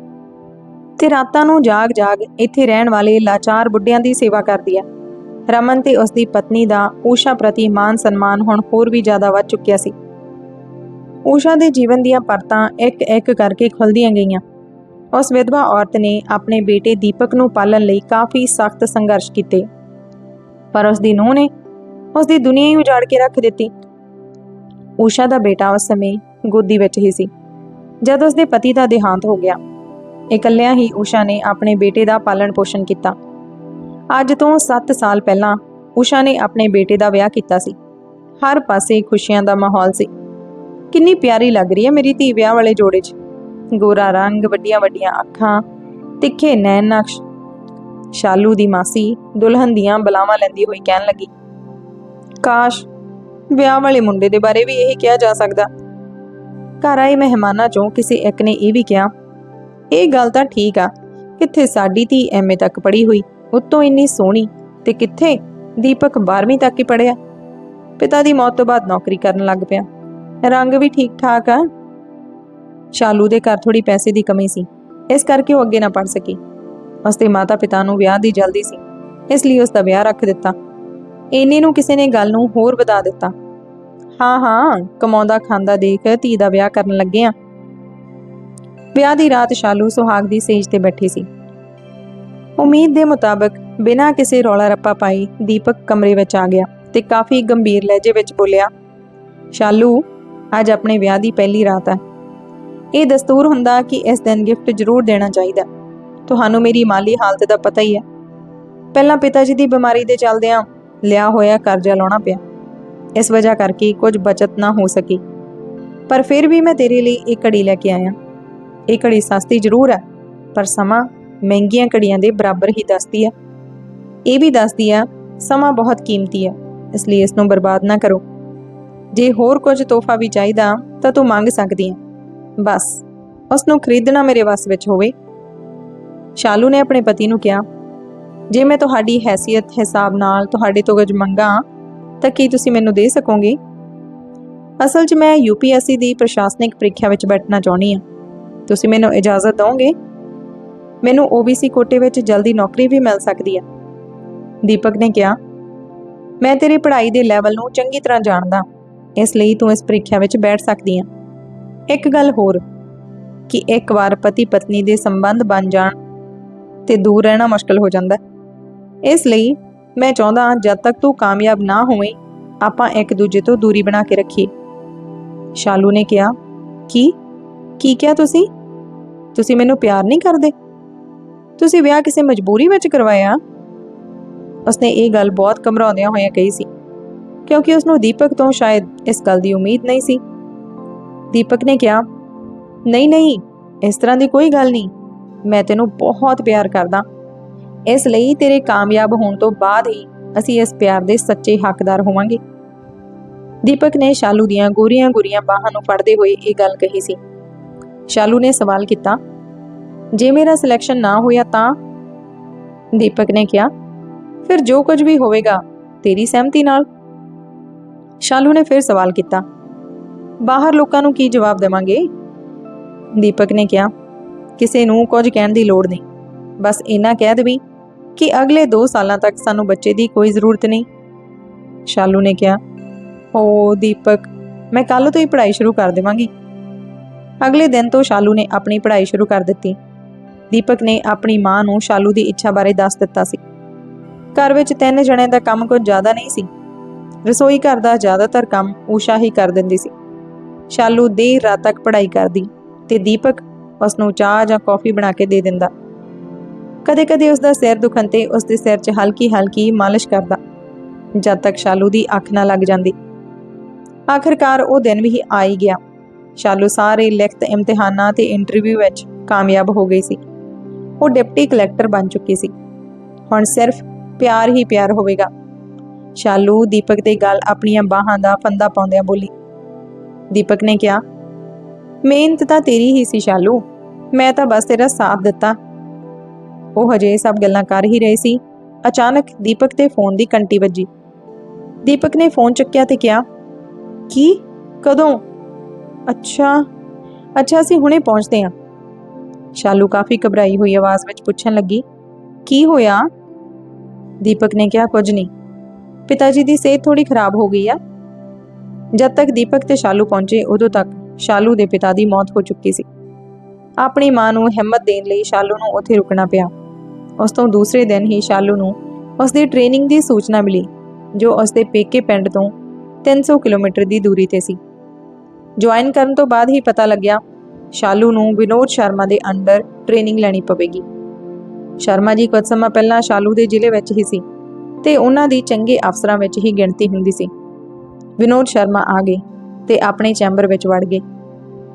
S1: ਤੇ ਰਾਤਾਂ ਨੂੰ ਜਾਗ-ਜਾਗ ਇੱਥੇ ਰਹਿਣ ਵਾਲੇ ਲਾਚਾਰ ਬੁੱਢਿਆਂ ਦੀ ਸੇਵਾ ਕਰਦੀ ਹੈ ਰਮਨ ਤੇ ਉਸਦੀ ਪਤਨੀ ਦਾ ਊਸ਼ਾ ਪ੍ਰਤੀ ਮਾਨ ਸਨਮਾਨ ਹੁਣ ਹੋਰ ਵੀ ਜ਼ਿਆਦਾ ਵੱਧ ਚੁੱਕਿਆ ਸੀ। ਊਸ਼ਾ ਦੇ ਜੀਵਨ ਦੀਆਂ ਪਰਤਾਂ ਇੱਕ-ਇੱਕ ਕਰਕੇ ਖੁੱਲਦੀਆਂ ਗਈਆਂ। ਉਸ ਵਿਧਵਾ ਔਰਤ ਨੇ ਆਪਣੇ ਬੇਟੇ ਦੀਪਕ ਨੂੰ ਪਾਲਣ ਲਈ ਕਾਫੀ ਸਖਤ ਸੰਘਰਸ਼ ਕੀਤੇ। ਪਰ ਉਸ ਦੀ ਨੂੰਹ ਨੇ ਉਸ ਦੀ ਦੁਨੀਆ ਹੀ ਉਜਾੜ ਕੇ ਰੱਖ ਦਿੱਤੀ। ਊਸ਼ਾ ਦਾ ਬੇਟਾ ਉਸ ਸਮੇਂ ਗੋਦੀ ਵਿੱਚ ਹੀ ਸੀ। ਜਦ ਉਸ ਦੇ ਪਤੀ ਦਾ ਦੇਹਾਂਤ ਹੋ ਗਿਆ, ਇਕੱਲਿਆਂ ਹੀ ਊਸ਼ਾ ਨੇ ਆਪਣੇ ਬੇਟੇ ਦਾ ਪਾਲਣ ਪੋਸ਼ਣ ਕੀਤਾ। ਅੱਜ ਤੋਂ 7 ਸਾਲ ਪਹਿਲਾਂ ਊਸ਼ਾ ਨੇ ਆਪਣੇ ਬੇਟੇ ਦਾ ਵਿਆਹ ਕੀਤਾ ਸੀ। ਹਰ ਪਾਸੇ ਖੁਸ਼ੀਆਂ ਦਾ ਮਾਹੌਲ ਸੀ। ਕਿੰਨੀ ਪਿਆਰੀ ਲੱਗ ਰਹੀ ਹੈ ਮੇਰੀ ਧੀ ਵਿਆਹ ਵਾਲੇ ਜੋੜੇ 'ਚ। ਗੋਰਾ ਰੰਗ ਵੱਡੀਆਂ ਵੱਡੀਆਂ ਅੱਖਾਂ, ਤਿੱਖੇ ਨੈਣ ਨਕਸ਼ ਸ਼ਾਲੂ ਦੀ ਮਾਸੀ ਦੁਲਹਨ ਦੀਆਂ ਬਲਾਵਾਂ ਲੈਂਦੀ ਹੋਈ ਕਹਿਣ ਲੱਗੀ, ਕਾਸ਼ ਵਿਆਹ ਵਾਲੇ ਮੁੰਡੇ ਦੇ ਬਾਰੇ ਵੀ ਇਹੀ ਕਿਹਾ ਜਾ ਸਕਦਾ। ਘਰ ਆਏ ਮਹਿਮਾਨਾਂ ਚੋਂ ਕਿਸੇ ਇੱਕ ਨੇ ਇਹ ਵੀ ਕਿਹਾ, ਇਹ ਗੱਲ ਤਾਂ ਠੀਕ ਆ, ਕਿੱਥੇ ਸਾਡੀ ਧੀ ਐਮਏ ਤੱਕ ਪੜ੍ਹੀ ਹੋਈ, ਉਤੋਂ ਇੰਨੀ ਸੋਹਣੀ ਤੇ ਕਿੱਥੇ ਦੀਪਕ 12ਵੀਂ ਤੱਕ ਹੀ ਪੜਿਆ ਪਿਤਾ ਦੀ ਮੌਤ ਤੋਂ ਬਾਅਦ ਨੌਕਰੀ ਕਰਨ ਲੱਗ ਪਿਆ। ਰੰਗ ਵੀ ਠੀਕ ਠਾਕ ਆ? ਸ਼ਾਲੂ ਦੇ ਘਰ ਥੋੜੀ ਪੈਸੇ ਦੀ ਕਮੀ ਸੀ, ਇਸ ਕਰਕੇ ਉਹ ਅੱਗੇ ਨਾ ਪੜ ਸਕੀ। ਉਸਦੇ ਮਾਤਾ ਪਿਤਾ ਨੂੰ ਵਿਆਹ ਦੀ ਜਲਦੀ ਸੀ, ਇਸ ਲਈ ਉਸ ਦਾ ਵਿਆਹ ਰੱਖ ਦਿੱਤਾ। ਇੰਨੇ ਨੂੰ ਕਿਸੇ ਨੇ ਗੱਲ ਨੂੰ ਹੋਰ ਵਧਾ ਦਿੱਤਾ। ਹਾਂ ਹਾਂ, ਕਮਾਉਂਦਾ ਖਾਂਦਾ ਦੇਖ ਧੀ ਦਾ ਵਿਆਹ ਕਰਨ ਲੱਗੇ ਆ। ਵਿਆਹ ਦੀ ਰਾਤ ਸ਼ਾਲੂ ਸੁਹਾਗ ਦੀ ਸੇਜ ਤੇ ਬੈਠੀ ਸੀ। ਉਮੀਦ ਦੇ ਮੁਤਾਬਕ ਬਿਨਾਂ ਕਿਸੇ ਰੌਲਾ ਰੱਪਾ ਪਾਈ ਦੀਪਕ ਕਮਰੇ ਵਿੱਚ ਆ ਗਿਆ ਤੇ ਕਾਫੀ ਗੰਭੀਰ ਲਹਿਜੇ ਵਿੱਚ ਬੋਲਿਆ, ਸ਼ਾਲੂ, ਅੱਜ ਆਪਣੇ ਵਿਆਹ ਦੀ ਪਹਿਲੀ ਰਾਤ ਹੈ। ਇਹ ਦਸਤੂਰ ਹੁੰਦਾ ਕਿ ਇਸ ਦਿਨ ਗਿਫਟ ਜ਼ਰੂਰ ਦੇਣਾ ਚਾਹੀਦਾ ਤੁਹਾਨੂੰ ਮੇਰੀ ਮਾਲੀ ਹਾਲਤ ਦਾ ਪਤਾ ਹੀ ਹੈ। ਪਹਿਲਾਂ ਪਿਤਾ ਜੀ ਦੀ ਬਿਮਾਰੀ ਦੇ ਚੱਲਦਿਆਂ ਲਿਆ ਹੋਇਆ ਕਰਜ਼ਾ ਲਾਉਣਾ ਪਿਆ। ਇਸ ਵਜ੍ਹਾ ਕਰਕੇ ਕੁਝ ਬਚਤ ਨਾ ਹੋ ਸਕੀ। ਪਰ ਫਿਰ ਵੀ ਮੈਂ ਤੇਰੇ ਲਈ ਇਹ ਘੜੀ ਲੈ ਕੇ ਆਇਆ। ਇਹ ਘੜੀ ਸਸਤੀ ਜ਼ਰੂਰ ਹੈ, ਪਰ ਸਮਾਂ ਮਹਿੰਗੀਆਂ ਘੜੀਆਂ ਦੇ ਬਰਾਬਰ ਹੀ ਦੱਸਦੀ ਹੈ। ਇਹ ਵੀ ਦੱਸਦੀ ਆ ਸਮਾਂ ਬਹੁਤ ਕੀਮਤੀ ਹੈ, ਇਸ ਲਈ ਇਸ ਨੂੰ ਬਰਬਾਦ ਨਾ ਕਰੋ। ਜੇ ਹੋਰ ਕੁਝ ਤੋਹਫਾ ਵੀ ਚਾਹੀਦਾ ਤਾਂ ਤੂੰ ਮੰਗ ਸਕਦੀ ਆ ਬਸ, ਉਸ ਨੂੰ ਖਰੀਦਣਾ ਮੇਰੇ ਵੱਸ ਵਿੱਚ ਹੋਵੇ। ਸ਼ਾਲੂ ਨੇ ਆਪਣੇ ਪਤੀ ਨੂੰ ਕਿਹਾ, ਜੇ ਮੈਂ ਤੁਹਾਡੀ ਹੈਸੀਅਤ ਹਿਸਾਬ ਨਾਲ ਤੁਹਾਡੇ ਤੋਂ ਕੁਝ ਮੰਗਾ, ਤਾਂ ਕੀ ਤੁਸੀਂ ਮੈਨੂੰ ਦੇ ਸਕੋਗੇ? ਅਸਲ 'ਚ ਮੈਂ ਯੂਪੀਐਸਸੀ ਦੀ ਪ੍ਰਸ਼ਾਸਨਿਕ ਪ੍ਰੀਖਿਆ ਵਿੱਚ ਬੈਠਣਾ ਚਾਹੁੰਦੀ ਹਾਂ। ਤੁਸੀਂ ਮੈਨੂੰ ਇਜਾਜ਼ਤ ਦਿਓਗੇ? ਮੈਨੂੰ OBC ਕੋਟੇ ਵਿੱਚ ਜਲਦੀ ਨੌਕਰੀ ਵੀ ਮਿਲ ਸਕਦੀ ਹੈ। ਦੀਪਕ ਨੇ ਕਿਹਾ, ਮੈਂ ਤੇਰੀ ਪੜ੍ਹਾਈ ਦੇ ਲੈਵਲ ਨੂੰ ਚੰਗੀ ਤਰ੍ਹਾਂ ਜਾਣਦਾ, ਇਸ ਲਈ ਤੂੰ ਇਸ ਪ੍ਰੀਖਿਆ ਵਿੱਚ ਬੈਠ ਸਕਦੀ ਹੈ। ਇੱਕ ਗੱਲ ਹੋਰ, ਕਿ ਇੱਕ ਵਾਰ ਪਤੀ ਪਤਨੀ ਦੇ ਸੰਬੰਧ ਬਣ ਜਾਣ ਤੇ ਦੂਰ ਰਹਿਣਾ ਮੁਸ਼ਕਲ ਹੋ ਜਾਂਦਾ ਇਸ ਲਈ ਮੈਂ ਚਾਹੁੰਦਾ ਹਾਂ ਜਦ ਤੱਕ ਤੂੰ ਕਾਮਯਾਬ ਨਾ ਹੋਵੇਂ, ਆਪਾਂ ਇੱਕ ਦੂਜੇ ਤੋਂ ਦੂਰੀ ਬਣਾ ਕੇ ਰੱਖੀਏ। ਸ਼ਾਲੂ ਨੇ ਕਿਹਾ, ਕੀ? ਕੀ ਕਿਹਾ ਤੁਸੀਂ? ਤੁਸੀਂ ਮੈਨੂੰ ਪਿਆਰ ਨਹੀਂ ਕਰਦੇ? ਤੁਸੀਂ ਵਿਆਹ ਕਿਸੇ ਮਜਬੂਰੀ ਵਿੱਚ ਕਰਵਾਇਆ? ਉਸਨੇ ਇਹ ਗੱਲ ਬਹੁਤ ਘਬਰਾਉਂਦਿਆਂ ਹੋਇਆਂ ਕਹੀ ਸੀ, ਕਿਉਂਕਿ ਉਸਨੂੰ ਦੀਪਕ ਤੋਂ ਸ਼ਾਇਦ ਇਸ ਗੱਲ ਦੀ ਉਮੀਦ ਨਹੀਂ ਸੀ। ਦੀਪਕ ਨੇ ਕਿਹਾ, ਨਹੀਂ ਨਹੀਂ, ਇਸ ਤਰ੍ਹਾਂ ਦੀ ਕੋਈ ਗੱਲ ਨਹੀਂ। ਮੈਂ ਤੈਨੂੰ ਬਹੁਤ ਪਿਆਰ ਕਰਦਾ। ਇਸ ਲਈ ਤੇਰੇ ਕਾਮਯਾਬ ਹੋਣ ਤੋਂ ਬਾਅਦ ਹੀ ਅਸੀਂ ਇਸ ਪਿਆਰ ਦੇ ਸੱਚੇ ਹੱਕਦਾਰ ਹੋਵਾਂਗੇ। ਦੀਪਕ ਨੇ ਸ਼ਾਲੂ ਦੀਆਂ ਗੋਰੀਆਂ-ਗੋਰੀਆਂ ਬਾਹਾਂ ਨੂੰ ਫੜਦੇ ਹੋਏ ਇਹ ਗੱਲ ਕਹੀ ਸੀ। ਸ਼ਾਲੂ ਨੇ ਸਵਾਲ ਕੀਤਾ, ਜੇ ਮੇਰਾ ਸਿਲੈਕਸ਼ਨ ਨਾ ਹੋਇਆ ਤਾਂ? ਦੀਪਕ ਨੇ ਕਿਹਾ, ਫਿਰ ਜੋ ਕੁਝ ਵੀ ਹੋਵੇਗਾ, ਤੇਰੀ ਸਹਿਮਤੀ ਨਾਲ। ਸ਼ਾਲੂ ਨੇ ਫਿਰ ਸਵਾਲ ਕੀਤਾ, ਬਾਹਰ ਲੋਕਾਂ ਨੂੰ ਕੀ ਜਵਾਬ ਦੇਵਾਂਗੇ? ਦੀਪਕ ਨੇ ਕਿਹਾ ਕਿਸੇ ਨੂੰ ਕੁਝ ਕਹਿਣ ਦੀ ਲੋੜ ਨਹੀਂ। ਬਸ ਇੰਨਾ ਕਹਿ ਦੇਵੀ ਕਿ ਅਗਲੇ 2 ਸਾਲਾਂ ਤੱਕ ਸਾਨੂੰ ਬੱਚੇ ਦੀ ਕੋਈ ਜ਼ਰੂਰਤ ਨਹੀਂ। ਸ਼ਾਲੂ ਨੇ ਕਿਹਾ ਓ ਦੀਪਕ, ਮੈਂ ਕੱਲ ਤੋਂ ਹੀ ਪੜ੍ਹਾਈ ਸ਼ੁਰੂ ਕਰ ਦੇਵਾਂਗੀ। ਅਗਲੇ ਦਿਨ ਤੋਂ ਸ਼ਾਲੂ ਨੇ ਆਪਣੀ ਪੜ੍ਹਾਈ ਸ਼ੁਰੂ ਕਰ ਦਿੱਤੀ। ਦੀਪਕ ਨੇ ਆਪਣੀ ਮਾਂ ਨੂੰ ਸ਼ਾਲੂ ਦੀ ਇੱਛਾ ਬਾਰੇ ਦੱਸ ਦਿੱਤਾ ਸੀ। ਘਰ ਵਿੱਚ ਤਿੰਨ ਜਣਿਆਂ ਦਾ ਕੰਮ ਕੁਝ ਜ਼ਿਆਦਾ ਨਹੀਂ ਸੀ। ਰਸੋਈ ਘਰ ਦਾ ਜ਼ਿਆਦਾਤਰ ਕੰਮ ਊਸ਼ਾ ਹੀ ਕਰ ਦਿੰਦੀ ਸੀ। ਸ਼ਾਲੂ ਦੇਰ ਰਾਤ ਤੱਕ ਪੜ੍ਹਾਈ ਕਰਦੀ ਤੇ ਦੀਪਕ ਉਸ ਨੂੰ ਚਾਹ ਜਾਂ ਕੌਫੀ ਬਣਾ ਕੇ ਦੇ ਦਿੰਦਾ। ਕਦੇ-ਕਦੇ ਉਸ ਦਾ ਸਿਰ ਦੁਖਣ ਤੇ ਉਸ ਦੇ ਸਿਰ 'ਚ ਹਲਕੀ-ਹਲਕੀ ਮਾਲਿਸ਼ ਕਰਦਾ। ਜਦ ਤੱਕ ਸ਼ਾਲੂ ਦੀ ਅੱਖ ਨਾ ਲੱਗ ਜਾਂਦੀ। ਆਖਰਕਾਰ ਉਹ ਦਿਨ ਵੀ ਆ ਹੀ ਗਿਆ। ਸ਼ਾਲੂ ਸਾਰੇ ਲਿਖਤ ਇਮਤਿਹਾਨਾਂ ਤੇ ਇੰਟਰਵਿਊ ਵਿੱਚ ਕਾਮਯਾਬ ਹੋ ਗਈ ਸੀ। ਉਹ ਡਿਪਟੀ ਕਲੈਕਟਰ ਬਣ ਚੁੱਕੀ ਸੀ। ਹੁਣ ਸਿਰਫ ਪਿਆਰ ਹੀ ਪਿਆਰ ਹੋਵੇਗਾ। ਸ਼ਾਲੂ ਦੀਪਕ ਦੇ ਗੱਲ ਆਪਣੀਆਂ ਬਾਹਾਂ ਦਾ ਫੰਦਾ ਪਾਉਂਦਿਆਂ ਬੋਲੀ, ਦੀਪਕ ਨੇ ਕਿਹਾ ਮਿਹਨਤ ਤਾਂ ਤੇਰੀ ਹੀ ਸੀ ਸ਼ਾਲੂ। ਮੈਂ ਤਾਂ ਬਸ ਤੇਰਾ ਸਾਥ ਦਿੱਤਾ। ਉਹ ਹਜੇ ਸਭ ਗੱਲਾਂ ਕਰ ਹੀ ਰਹੇ ਸੀ। ਅਚਾਨਕ ਦੀਪਕ ਦੇ ਫੋਨ ਦੀ ਘੰਟੀ ਵੱਜੀ। ਦੀਪਕ ਨੇ ਫੋਨ ਚੱਕਿਆ ਤੇ ਕਿਹਾ, ਕੀ? ਕਦੋਂ? ਅੱਛਾ ਅੱਛਾ, ਅਸੀਂ ਹੁਣੇ ਪਹੁੰਚਦੇ ਹਾਂ। ਸ਼ਾਲੂ ਕਾਫੀ ਘਬਰਾਈ ਹੋਈ ਆਵਾਜ਼ ਵਿੱਚ ਪੁੱਛਣ ਲੱਗੀ, ਕੀ ਹੋਇਆ? ਦੀਪਕ ਨੇ ਕਿਹਾ, ਕੁਝ ਨਹੀਂ। ਪਿਤਾ ਜੀ ਦੀ ਸਿਹਤ ਥੋੜੀ ਖਰਾਬ ਹੋ ਗਈ ਆ। ਜਦ ਤੱਕ ਦੀਪਕ ਤੇ ਸ਼ਾਲੂ ਪਹੁੰਚੇ ਉਦੋਂ ਤੱਕ ਸ਼ਾਲੂ ਦੇ ਪਿਤਾ ਦੀ ਮੌਤ ਹੋ ਚੁੱਕੀ ਸੀ। ਆਪਣੀ ਮਾਂ ਨੂੰ ਹਿੰਮਤ ਦੇਣ ਲਈ ਸ਼ਾਲੂ ਨੂੰ ਉੱਥੇ ਰੁਕਣਾ ਪਿਆ। ਉਸ ਤੋਂ ਦੂਸਰੇ ਦਿਨ ਹੀ ਸ਼ਾਲੂ ਨੂੰ ਉਸ ਦੀ ਟ੍ਰੇਨਿੰਗ ਦੀ ਸੂਚਨਾ ਮਿਲੀ, ਜੋ ਉਸ ਦੇ ਪੇਕੇ ਪਿੰਡ ਤੋਂ 300 ਕਿਲੋਮੀਟਰ ਦੀ ਦੂਰੀ ਤੇ ਸੀ। ਜੁਆਇਨ ਕਰਨ ਤੋਂ ਬਾਅਦ ਹੀ ਪਤਾ ਲੱਗਿਆ, ਸ਼ਾਲੂ ਨੂੰ ਵਿਨੋਦ ਸ਼ਰਮਾ ਦੇ ਅੰਡਰ ਟ੍ਰੇਨਿੰਗ ਲੈਣੀ ਪਵੇਗੀ। ਸ਼ਰਮਾ ਜੀ ਕੁਝ ਸਮਾਂ ਪਹਿਲਾਂ ਸ਼ਾਲੂ ਦੇ ਜ਼ਿਲ੍ਹੇ ਵਿੱਚ ਹੀ ਸੀ ਤੇ ਉਹਨਾਂ ਦੀ ਚੰਗੇ ਅਫਸਰਾਂ ਵਿੱਚ ਹੀ ਗਿਣਤੀ ਹੁੰਦੀ ਸੀ। ਵਿਨੋਦ ਸ਼ਰਮਾ ਆ ਗਏ। ਤੇ ਆਪਣੇ ਚੈਂਬਰ ਵਿੱਚ ਵੜ ਗਏ।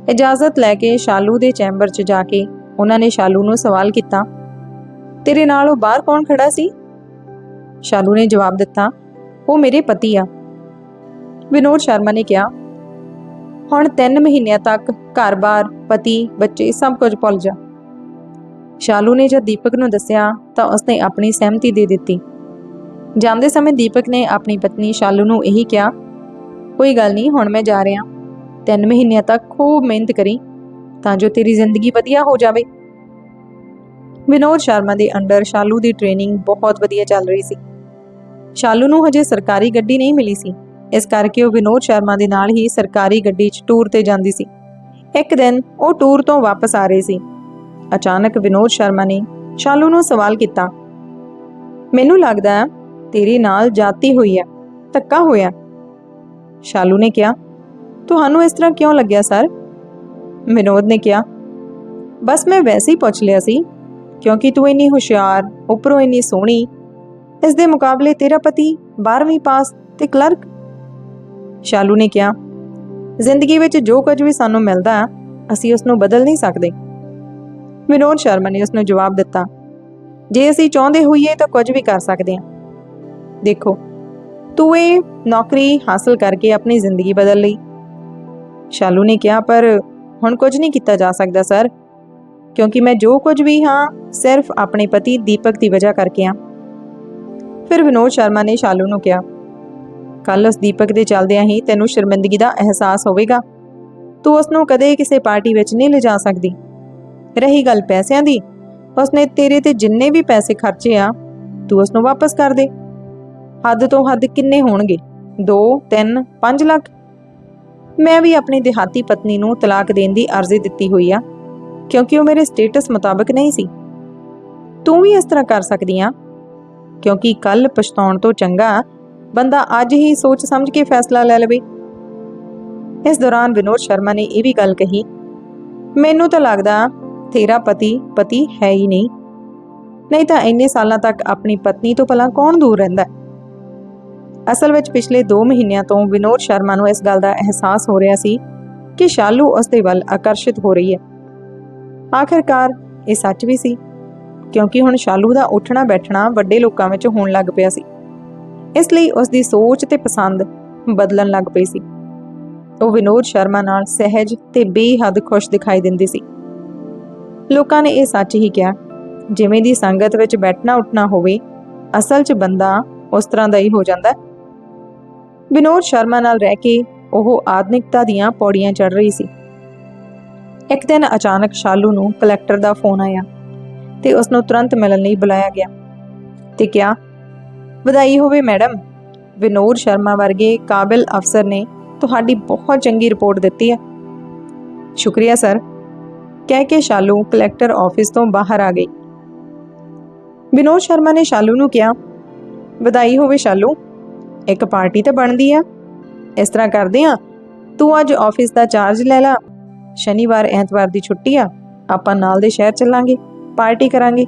S1: ਇਜਾਜ਼ਤ ਲੈ ਕੇ ਸ਼ਾਲੂ ਦੇ ਚੈਂਬਰ 'ਚ ਜਾ ਕੇ ਉਹਨਾਂ ਨੇ ਸ਼ਾਲੂ ਨੂੰ ਸਵਾਲ ਕੀਤਾ, ਤੇਰੇ ਨਾਲ ਉਹ ਬਾਹਰ ਕੌਣ ਖੜਾ ਸੀ? ਸ਼ਾਲੂ ਨੇ ਜਵਾਬ ਦਿੱਤਾ, ਉਹ ਮੇਰੇ ਪਤੀ ਆ। ਵਿਨੋਦ ਸ਼ਰਮਾ ਨੇ ਕਿਹਾ, ਹੁਣ 3 ਮਹੀਨਿਆਂ ਤੱਕ ਘਰ-ਬਾਰ ਪਤੀ, ਬੱਚੇ ਸਭ ਕੁਝ ਭੁੱਲ ਜਾ। ਸ਼ਾਲੂ ਨੇ ਜਦ ਦੀਪਕ ਨੂੰ ਦੱਸਿਆ ਤਾਂ ਉਸਨੇ ਆਪਣੀ ਸਹਿਮਤੀ ਦੇ ਦਿੱਤੀ। ਜਾਂਦੇ ਸਮੇਂ ਦੀਪਕ ਨੇ ਆਪਣੀ ਪਤਨੀ ਸ਼ਾਲੂ ਨੂੰ ਇਹੀ ਕਿਹਾ ਕੋਈ ਗੱਲ ਨਹੀਂ, ਹੁਣ ਮੈਂ ਜਾ ਰਿਹਾ। ਤਿੰਨ ਮਹੀਨਿਆਂ ਤੱਕ ਖੂਬ ਮਿਹਨਤ ਕਰੀ, ਤਾਂ ਜੋ ਤੇਰੀ ਜ਼ਿੰਦਗੀ ਵਧੀਆ ਹੋ ਜਾਵੇ। ਵਿਨੋਦ ਸ਼ਰਮਾ ਦੇ ਅੰਡਰ ਸ਼ਾਲੂ ਦੀ ਟ੍ਰੇਨਿੰਗ ਬਹੁਤ ਵਧੀਆ ਚੱਲ ਰਹੀ ਸੀ। ਸ਼ਾਲੂ ਨੂੰ ਹਜੇ ਸਰਕਾਰੀ ਗੱਡੀ ਨਹੀਂ ਮਿਲੀ ਸੀ। ਇਸ ਕਰਕੇ ਉਹ ਵਿਨੋਦ ਸ਼ਰਮਾ ਦੇ ਨਾਲ ਹੀ ਸਰਕਾਰੀ ਗੱਡੀ 'ਚ ਟੂਰ ਤੇ ਜਾਂਦੀ ਸੀ। ਇੱਕ ਦਿਨ ਉਹ ਟੂਰ ਤੋਂ ਵਾਪਸ ਆ ਰਹੇ ਸੀ। ਅਚਾਨਕ ਵਿਨੋਦ ਸ਼ਰਮਾ ਨੇ ਸ਼ਾਲੂ ਨੂੰ ਸਵਾਲ ਕੀਤਾ, ਮੈਨੂੰ ਲੱਗਦਾ ਹੈ ਤੇਰੇ ਨਾਲ ਜਾਤੀ ਹੋਈ ਹੈ, ਧੱਕਾ ਹੋਇਆ ਸ਼ਾਲੂ ਨੇ ਕਿਹਾ ਤੁਹਾਨੂੰ ਇਸ ਤਰ੍ਹਾਂ ਕਿਉਂ ਲੱਗਿਆ ਸਰ? ਵਿਨੋਦ ਨੇ ਕਿਹਾ ਬਸ ਮੈਂ ਵੈਸੇ ਹੀ ਪੁੱਛ ਲਿਆ ਸੀ ਕਿਉਂਕਿ ਤੂੰ ਇੰਨੀ ਹੁਸ਼ਿਆਰ ਉੱਪਰੋਂ ਇੰਨੀ ਸੋਹਣੀ ਇਸ ਦੇ ਮੁਕਾਬਲੇ ਤੇਰਾ ਪਤੀ 12ਵੀਂ ਪਾਸ ਤੇ ਕਲਰਕ? ਸ਼ਾਲੂ ਨੇ ਕਿਹਾ ਜ਼ਿੰਦਗੀ ਵਿੱਚ ਜੋ ਕੁਝ ਵੀ ਸਾਨੂੰ ਮਿਲਦਾ ਹੈ, ਅਸੀਂ ਉਸ ਨੂੰ ਬਦਲ ਨਹੀਂ ਸਕਦੇ। ਵਿਨੋਦ ਸ਼ਰਮਾ ਨੇ ਉਸ ਨੂੰ ਜਵਾਬ ਦਿੱਤਾ ਜੇ ਅਸੀਂ ਚਾਹੁੰਦੇ ਹੋਈਏ ਤਾਂ ਕੁਝ ਵੀ ਕਰ ਸਕਦੇ ਹਾਂ। ਦੇਖੋ ਤੂੰ ਇਹ ਨੌਕਰੀ ਹਾਸਲ ਕਰਕੇ ਆਪਣੀ ਜ਼ਿੰਦਗੀ ਬਦਲ ਲਈ। ਸ਼ਾਲੂ ਨੇ ਕਿਹਾ, ਪਰ ਹੁਣ ਕੁਝ ਨਹੀਂ ਕੀਤਾ ਜਾ ਸਕਦਾ, ਸਰ। ਕਿਉਂਕਿ ਮੈਂ ਜੋ ਕੁਝ ਵੀ ਹਾਂ, ਸਿਰਫ ਆਪਣੇ ਪਤੀ ਦੀਪਕ ਦੀ ਵਜ੍ਹਾ ਕਰਕੇ ਹਾਂ। ਫਿਰ ਵਿਨੋਦ ਸ਼ਰਮਾ ਨੇ ਸ਼ਾਲੂ ਨੂੰ ਕਿਹਾ ਕੱਲ ਉਸ ਦੀਪਕ ਦੇ ਚੱਲਦਿਆਂ ਹੀ ਤੈਨੂੰ ਸ਼ਰਮਿੰਦਗੀ ਦਾ ਅਹਿਸਾਸ ਹੋਵੇਗਾ। ਤੂੰ ਉਸ ਨੂੰ ਕਦੇ ਕਿਸੇ ਪਾਰਟੀ ਵਿੱਚ ਨਹੀਂ ਲਿਜਾ ਸਕਦੀ। ਰਹੀ ਗੱਲ ਪੈਸਿਆਂ ਦੀ, ਉਸਨੇ ਤੇਰੇ ਤੇ ਜਿੰਨੇ ਵੀ ਪੈਸੇ ਖਰਚੇ ਆ, ਤੂੰ ਉਸ ਨੂੰ ਵਾਪਸ ਕਰ ਦੇ। ਹੱਦ ਤੋਂ ਹੱਦ ਕਿੰਨੇ ਹੋਣਗੇ? 2 3 5 ਲੱਖ? ਮੈਂ ਵੀ ਆਪਣੀ ਦਿਹਾਤੀ ਪਤਨੀ ਨੂੰ ਤਲਾਕ ਦੇਣ ਦੀ ਅਰਜ਼ੀ ਦਿੱਤੀ ਹੋਈ ਆ, ਕਿਉਂਕਿ ਉਹ ਮੇਰੇ ਸਟੇਟਸ ਮੁਤਾਬਕ ਨਹੀਂ ਸੀ। ਤੂੰ ਵੀ ਇਸ ਤਰ੍ਹਾਂ ਕਰ ਸਕਦੀ ਆ, ਕਿਉਂਕਿ ਕੱਲ ਪਛਤਾਉਣ ਤੋਂ ਚੰਗਾ ਬੰਦਾ ਅੱਜ ਹੀ ਸੋਚ ਸਮਝ ਕੇ ਫੈਸਲਾ ਲੈ ਲਵੇ। ਇਸ ਦੌਰਾਨ ਵਿਨੋਦ ਸ਼ਰਮਾ ਨੇ ਇਹ ਵੀ ਗੱਲ ਕਹੀ, ਮੈਨੂੰ ਤਾਂ ਲੱਗਦਾ ਤੇਰਾ ਪਤੀ ਪਤੀ ਹੈ ਹੀ ਨਹੀਂ। ਨਹੀਂ ਤਾਂ ਇੰਨੇ ਸਾਲਾਂ ਤੱਕ ਆਪਣੀ ਪਤਨੀ ਤੋਂ ਭਲਾ ਕੌਣ ਦੂਰ ਰਹਿੰਦਾ? ਹੈ? ਅਸਲ ਵਿੱਚ ਪਿਛਲੇ 2 ਮਹੀਨਿਆਂ ਤੋਂ ਵਿਨੋਦ ਸ਼ਰਮਾ ਨੂੰ ਇਸ ਗੱਲ ਦਾ ਅਹਿਸਾਸ ਹੋ ਰਿਹਾ ਸੀ ਕਿ ਸ਼ਾਲੂ ਉਸ ਦੇ ਵੱਲ ਆਕਰਸ਼ਿਤ ਹੋ ਰਹੀ ਹੈ। ਆਖਿਰਕਾਰ ਇਹ ਸੱਚ ਵੀ ਸੀ, ਕਿਉਂਕਿ ਹੁਣ ਸ਼ਾਲੂ ਦਾ ਉੱਠਣਾ ਬੈਠਣਾ ਵੱਡੇ ਲੋਕਾਂ ਵਿੱਚ ਹੋਣ ਲੱਗ ਪਿਆ ਸੀ। ਇਸ ਲਈ ਉਸ ਦੀ ਸੋਚ ਤੇ ਪਸੰਦ ਬਦਲਣ ਲੱਗ ਪਈ ਸੀ। ਉਹ ਵਿਨੋਦ ਸ਼ਰਮਾ ਨਾਲ ਸਹਿਜ ਤੇ ਬੇਹੱਦ ਖੁਸ਼ ਦਿਖਾਈ ਦਿੰਦੀ ਸੀ। ਲੋਕਾਂ ਨੇ ਇਹ ਸੱਚ ਹੀ ਕਿਹਾ, ਜਿਵੇਂ ਦੀ ਸੰਗਤ ਵਿੱਚ ਬੈਠਣਾ ਉੱਠਣਾ ਹੋਵੇ, ਅਸਲ 'ਚ ਬੰਦਾ ਉਸ ਤਰ੍ਹਾਂ ਦਾ ਹੀ ਹੋ ਜਾਂਦਾ। ਵਿਨੋਦ ਸ਼ਰਮਾ ਨਾਲ ਰਹਿ ਕੇ ਉਹ ਆਧੁਨਿਕਤਾ ਦੀਆਂ ਪੌੜੀਆਂ ਚੜ ਰਹੀ ਸੀ। ਇੱਕ ਦਿਨ ਅਚਾਨਕ ਸ਼ਾਲੂ ਨੂੰ ਕਲੈਕਟਰ ਦਾ ਫੋਨ ਆਇਆ ਤੇ ਉਸ ਨੂੰ ਤੁਰੰਤ ਮਿਲਣ ਲਈ ਬੁਲਾਇਆ ਗਿਆ ਤੇ ਕਿਹਾ, ਵਧਾਈ ਹੋਵੇ ਮੈਡਮ, ਵਿਨੋਦ ਸ਼ਰਮਾ ਵਰਗੇ ਕਾਬਿਲ ਅਫਸਰ ਨੇ ਤੁਹਾਡੀ ਬਹੁਤ ਚੰਗੀ ਰਿਪੋਰਟ ਦਿੱਤੀ ਹੈ। ਸ਼ੁਕਰੀਆ ਸਰ। ਕਹਿ ਕੇ ਸ਼ਾਲੂ ਕਲੈਕਟਰ ਆਫਿਸ ਤੋਂ ਬਾਹਰ ਆ ਗਈ। ਵਿਨੋਦ ਸ਼ਰਮਾ ਨੇ ਸ਼ਾਲੂ ਨੂੰ ਕਿਹਾ, ਵਧਾਈ ਹੋਵੇ ਸ਼ਾਲੂ ਇੱਕ ਪਾਰਟੀ ਤਾਂ ਬਣਦੀ ਆ। ਇਸ ਤਰ੍ਹਾਂ ਕਰਦੇ ਆ, ਤੂੰ ਅੱਜ ਆਫਿਸ ਦਾ ਚਾਰਜ ਲੈ ਲੈ। ਸ਼ਨੀਵਾਰ, ਐਤਵਾਰ ਦੀ ਛੁੱਟੀ ਆ, ਆਪਾਂ ਨਾਲ ਦੇ ਸ਼ਹਿਰ ਚੱਲਾਂਗੇ, ਪਾਰਟੀ ਕਰਾਂਗੇ।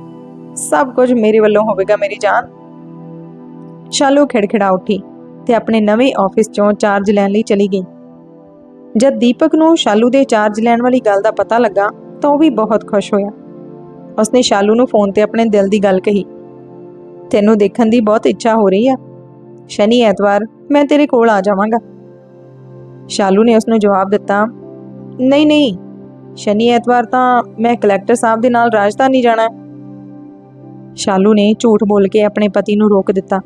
S1: ਸਭ ਕੁਝ ਮੇਰੇ ਵੱਲੋਂ ਹੋਵੇਗਾ, ਮੇਰੀ ਜਾਨ। ਸ਼ਾਲੂ ਖਿੜਖਿੜਾ ਉੱਠੀ ਤੇ ਆਪਣੇ ਨਵੇਂ ਆਫਿਸ ਚੋਂ ਚਾਰਜ ਲੈਣ ਲਈ ਚਲੀ ਗਈ। ਜਦ ਦੀਪਕ ਨੂੰ ਸ਼ਾਲੂ ਦੇ ਚਾਰਜ ਲੈਣ ਵਾਲੀ ਗੱਲ ਦਾ ਪਤਾ ਲੱਗਾ, ਤਾਂ ਉਹ ਵੀ ਬਹੁਤ ਖੁਸ਼ ਹੋਇਆ। ਉਸਨੇ ਸ਼ਾਲੂ ਨੂੰ ਫੋਨ ਤੇ ਆਪਣੇ ਦਿਲ ਦੀ ਗੱਲ ਕਹੀ। ਤੈਨੂੰ ਦੇਖਣ ਦੀ ਬਹੁਤ ਇੱਛਾ ਹੋ ਰਹੀ ਆ। ਸ਼ਨੀ ਐਤਵਾਰ, ਮੈਂ ਤੇਰੇ ਕੋਲ ਆ ਜਾਵਾਂਗਾ। ਸ਼ਾਲੂ ਨੇ ਉਸ ਨੂੰ ਜਵਾਬ ਦਿੱਤਾ, ਨਹੀਂ ਨਹੀਂ, ਸ਼ਨੀ ਐਤਵਾਰ ਤਾਂ ਮੈਂ ਕਲੈਕਟਰ ਸਾਹਿਬ ਦੇ ਨਾਲ ਰਾਜਧਾਨੀ ਜਾਣਾ ਸ਼ਾਲੂ ਨੇ ਝੂਠ ਬੋਲ ਕੇ ਆਪਣੇ ਪਤੀ ਨੂੰ ਰੋਕ ਦਿੱਤਾ।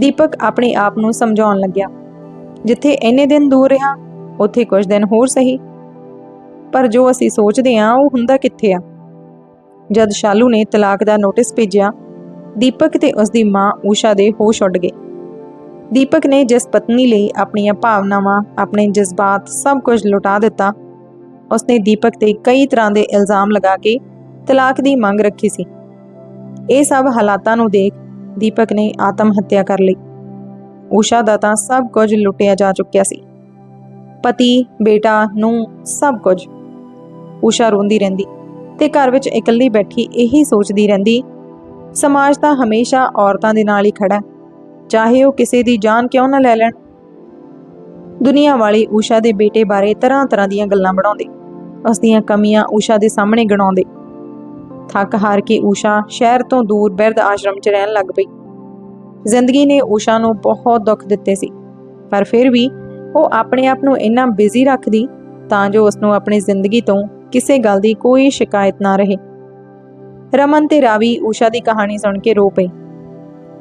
S1: ਦੀਪਕ ਆਪਣੇ ਆਪ ਨੂੰ ਸਮਝਾਉਣ ਲੱਗਿਆ, ਜਿੱਥੇ ਇੰਨੇ ਦਿਨ ਦੂਰ ਰਿਹਾ, ਉੱਥੇ ਕੁਝ ਦਿਨ ਹੋਰ ਸਹੀ। ਪਰ ਜੋ ਅਸੀਂ ਸੋਚਦੇ ਹਾਂ, ਉਹ ਹੁੰਦਾ ਕਿੱਥੇ ਆ? ਜਦ ਸ਼ਾਲੂ ਨੇ ਤਲਾਕ ਦਾ ਨੋਟਿਸ ਭੇਜਿਆ, ਦੀਪਕ ਤੇ ਉਸ ਦੀ ਮਾਂ ਊਸ਼ਾ ਦੇ ਹੋਸ਼ ਉੱਡ ਗਏ। ਦੀਪਕ ਨੇ ਜਿਸ ਪਤਨੀ ਲਈ ਆਪਣੀਆਂ ਭਾਵਨਾਵਾਂ, ਆਪਣੇ ਜਜ਼ਬਾਤ ਸਭ ਕੁਝ ਲੁਟਾ ਦਿੱਤਾ, ਉਸਨੇ ਦੀਪਕ ਤੇ ਕਈ ਤਰ੍ਹਾਂ ਦੇ ਇਲਜ਼ਾਮ ਲਗਾ ਕੇ ਤਲਾਕ ਦੀ ਮੰਗ ਰੱਖੀ ਸੀ। ਇਹ ਸਭ ਹਾਲਾਤਾਂ ਨੂੰ ਦੇਖ ਦੀਪਕ ਨੇ ਆਤਮ ਹੱਤਿਆ ਕਰ ਲਈ। ਊਸ਼ਾ ਦਾ ਤਾਂ ਸਭ ਕੁਝ ਲੁੱਟਿਆ ਜਾ ਚੁੱਕਿਆ ਸੀ। ਪਤੀ, ਬੇਟਾ ਨੂੰ ਸਭ ਕੁਝ। ਊਸ਼ਾ ਰੋਂਦੀ ਰਹਿੰਦੀ ਤੇ ਘਰ ਵਿੱਚ ਇਕੱਲੀ ਬੈਠੀ ਇਹੀ ਸੋਚਦੀ ਰਹਿੰਦੀ, ਸਮਾਜ ਤਾਂ ਹਮੇਸ਼ਾ ਔਰਤਾਂ ਦੇ ਨਾਲ ਹੀ ਖੜਾ ਹੈ। ਚਾਹੇ ਉਹ ਕਿਸੇ ਦੀ ਜਾਨ ਕਿਉਂ ਨਾ ਲੈ ਲੈਣ। ਦੁਨੀਆ ਵਾਲੇ ਊਸ਼ਾ ਦੇ ਬੇਟੇ ਬਾਰੇ ਤਰ੍ਹਾਂ ਤਰ੍ਹਾਂ ਦੀਆਂ ਗੱਲਾਂ ਬਣਾਉਂਦੇ। ਉਸ ਦੀਆਂ ਕਮੀਆਂ ਊਸ਼ਾ ਦੇ ਸਾਹਮਣੇ ਗਣਾਉਂਦੇ। ਥੱਕ ਹਾਰ ਕੇ ਊਸ਼ਾ ਸ਼ਹਿਰ ਤੋਂ ਦੂਰ ਬਿਰਧ ਆਸ਼ਰਮ 'ਚ ਰਹਿਣ ਲੱਗ ਪਈ। ਜ਼ਿੰਦਗੀ ਨੇ ਊਸ਼ਾ ਨੂੰ ਬਹੁਤ ਦੁੱਖ ਦਿੱਤੇ ਸੀ। ਪਰ ਫਿਰ ਵੀ ਉਹ ਆਪਣੇ ਆਪ ਨੂੰ ਇੰਨਾ ਬਿਜ਼ੀ ਰੱਖਦੀ ਤਾਂ ਜੋ ਉਸ ਨੂੰ ਆਪਣੀ ਜ਼ਿੰਦਗੀ ਤੋਂ ਕਿਸੇ ਗੱਲ ਦੀ ਕੋਈ ਸ਼ਿਕਾਇਤ ਨਾ ਰਹੇ। ਰਮਨ ਤੇ ਰਾਵੀ ਊਸ਼ਾ ਦੀ ਕਹਾਣੀ ਸੁਣ ਕੇ ਰੋ ਪਏ।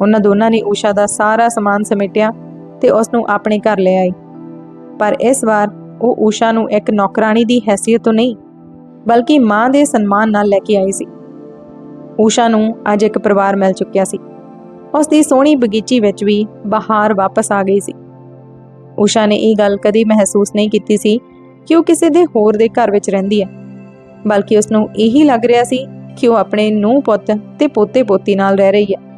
S1: ਉਹਨਾਂ ਦੋਨਾਂ ਨੇ ਊਸ਼ਾ ਦਾ ਸਾਰਾ ਸਮਾਨ ਸਮੇਟਿਆ ਤੇ ਉਸ ਨੂੰ ਆਪਣੇ ਘਰ ਲੈ ਆਏ। ਪਰ ਇਸ ਵਾਰ ਉਹ ਊਸ਼ਾ ਨੂੰ ਇੱਕ ਨੌਕਰਾਨੀ ਦੀ ਹੈਸੀਅਤ ਤੋਂ ਨਹੀਂ, ਬਲਕਿ ਮਾਂ ਦੇ ਸਨਮਾਨ ਨਾਲ ਲੈ ਕੇ ਆਈ ਸੀ। ਊਸ਼ਾ ਨੂੰ ਅੱਜ ਇੱਕ ਪਰਿਵਾਰ ਮਿਲ ਚੁੱਕਿਆ ਸੀ। ਉਸ ਦੀ ਸੋਹਣੀ ਬਗੀਚੀ ਵਿੱਚ ਵੀ ਬਹਾਰ ਵਾਪਸ ਆ ਗਈ ਸੀ। ਊਸ਼ਾ ਨੇ ਇਹ ਗੱਲ ਕਦੀ ਮਹਿਸੂਸ ਨਹੀਂ ਕੀਤੀ ਸੀ ਕਿ ਉਹ ਕਿਸੇ ਦੇ ਹੋਰ ਦੇ ਘਰ ਵਿੱਚ ਰਹਿੰਦੀ ਹੈ, ਬਲਕਿ ਉਸ ਨੂੰ ਇਹੀ ਲੱਗ ਰਿਹਾ ਸੀ ਕਿ ਉਹ ਆਪਣੇ ਨੂੰਹ ਪੁੱਤ ਤੇ ਪੋਤੇ ਪੋਤੀ ਨਾਲ ਰਹਿ ਰਹੀ ਹੈ।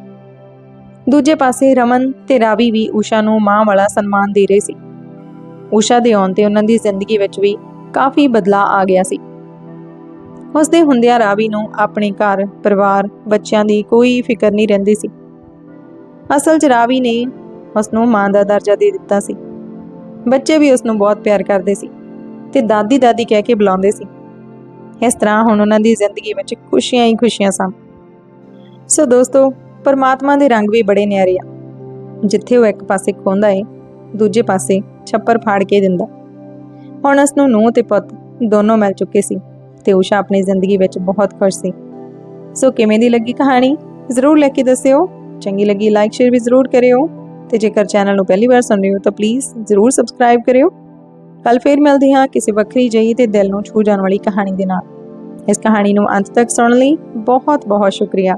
S1: ਦੂਜੇ ਪਾਸੇ ਰਮਨ ਤੇ ਰਾਵੀ ਵੀ ਊਸ਼ਾ ਨੂੰ ਮਾਂ ਵਾਲਾ ਸਨਮਾਨ ਦੇ ਰਹੇ ਸੀ। ਊਸ਼ਾ ਦੇ ਆਉਣ ਤੇ ਉਹਨਾਂ ਦੀ ਜ਼ਿੰਦਗੀ ਵਿੱਚ ਵੀ ਕਾਫੀ ਬਦਲਾਅ ਆ ਗਿਆ ਸੀ। ਉਸ ਦੇ ਹੁੰਦਿਆਂ ਰਾਵੀ ਨੂੰ ਆਪਣੇ ਘਰ, ਪਰਿਵਾਰ, ਬੱਚਿਆਂ ਦੀ ਕੋਈ ਫਿਕਰ ਨਹੀਂ ਰਹਿੰਦੀ ਸੀ। ਅਸਲ 'ਚ ਰਾਵੀ ਨੇ ਉਸ ਨੂੰ ਮਾਂ ਦਾ ਦਰਜਾ ਦੇ ਦਿੱਤਾ ਸੀ। ਬੱਚੇ ਵੀ ਉਸ ਨੂੰ ਬਹੁਤ ਪਿਆਰ ਕਰਦੇ ਸੀ ਤੇ ਦਾਦੀ ਦਾਦੀ ਕਹਿ ਕੇ ਬੁਲਾਉਂਦੇ ਸੀ। ਇਸ ਤਰ੍ਹਾਂ ਹੁਣ ਉਹਨਾਂ ਦੀ ਜ਼ਿੰਦਗੀ ਵਿੱਚ ਖੁਸ਼ੀਆਂ ਹੀ ਖੁਸ਼ੀਆਂ ਸਨ। ਸੋ ਦੋਸਤੋ ਪਰਮਾਤਮਾ ਦੇ ਰੰਗ ਵੀ ਬੜੇ ਨਿਆਰੇ ਆ। ਜਿੱਥੇ ਉਹ ਇੱਕ ਪਾਸੇ ਖੋਂਦਾ ਏ, ਦੂਜੇ ਪਾਸੇ ਛੱਪਰ ਫਾੜ ਕੇ ਦਿੰਦਾ। ਹੁਣ ਉਸ ਨੂੰ ਨੂੰਹ ਤੇ ਪੁੱਤ ਦੋਨੋਂ ਮਿਲ ਚੁੱਕੇ ਸੀ ਤੇ ਉਸ਼ਾ ਆਪਣੀ ਜ਼ਿੰਦਗੀ ਵਿੱਚ ਬਹੁਤ ਖੁਸ਼ ਸੀ। ਸੋ ਕਿਵੇਂ ਦੀ ਲੱਗੀ ਕਹਾਣੀ? ਜ਼ਰੂਰ ਲੈ ਕੇ ਦੱਸਿਓ। ਚੰਗੀ ਲੱਗੀ ਲਾਈਕ ਸ਼ੇਅਰ ਵੀ ਜ਼ਰੂਰ ਕਰਿਓ। ਤੇ ਜੇਕਰ ਚੈਨਲ ਨੂੰ ਪਹਿਲੀ ਵਾਰ ਸੁਣ ਰਹੇ ਹੋ ਤਾਂ ਪਲੀਜ਼ ਜ਼ਰੂਰ ਸਬਸਕ੍ਰਾਈਬ ਕਰਿਓ। ਕੱਲ ਫੇਰ ਮਿਲਦੇ ਹਾਂ ਕਿਸੇ ਵੱਖਰੀ ਜਿਹੀ ਤੇ ਦਿਲ ਨੂੰ ਛੂ ਜਾਣ ਵਾਲੀ ਕਹਾਣੀ ਦੇ ਨਾਲ। ਇਸ ਕਹਾਣੀ ਨੂੰ ਅੰਤ ਤੱਕ ਸੁਣਨ ਲਈ ਬਹੁਤ ਬਹੁਤ ਸ਼ੁਕਰੀਆ।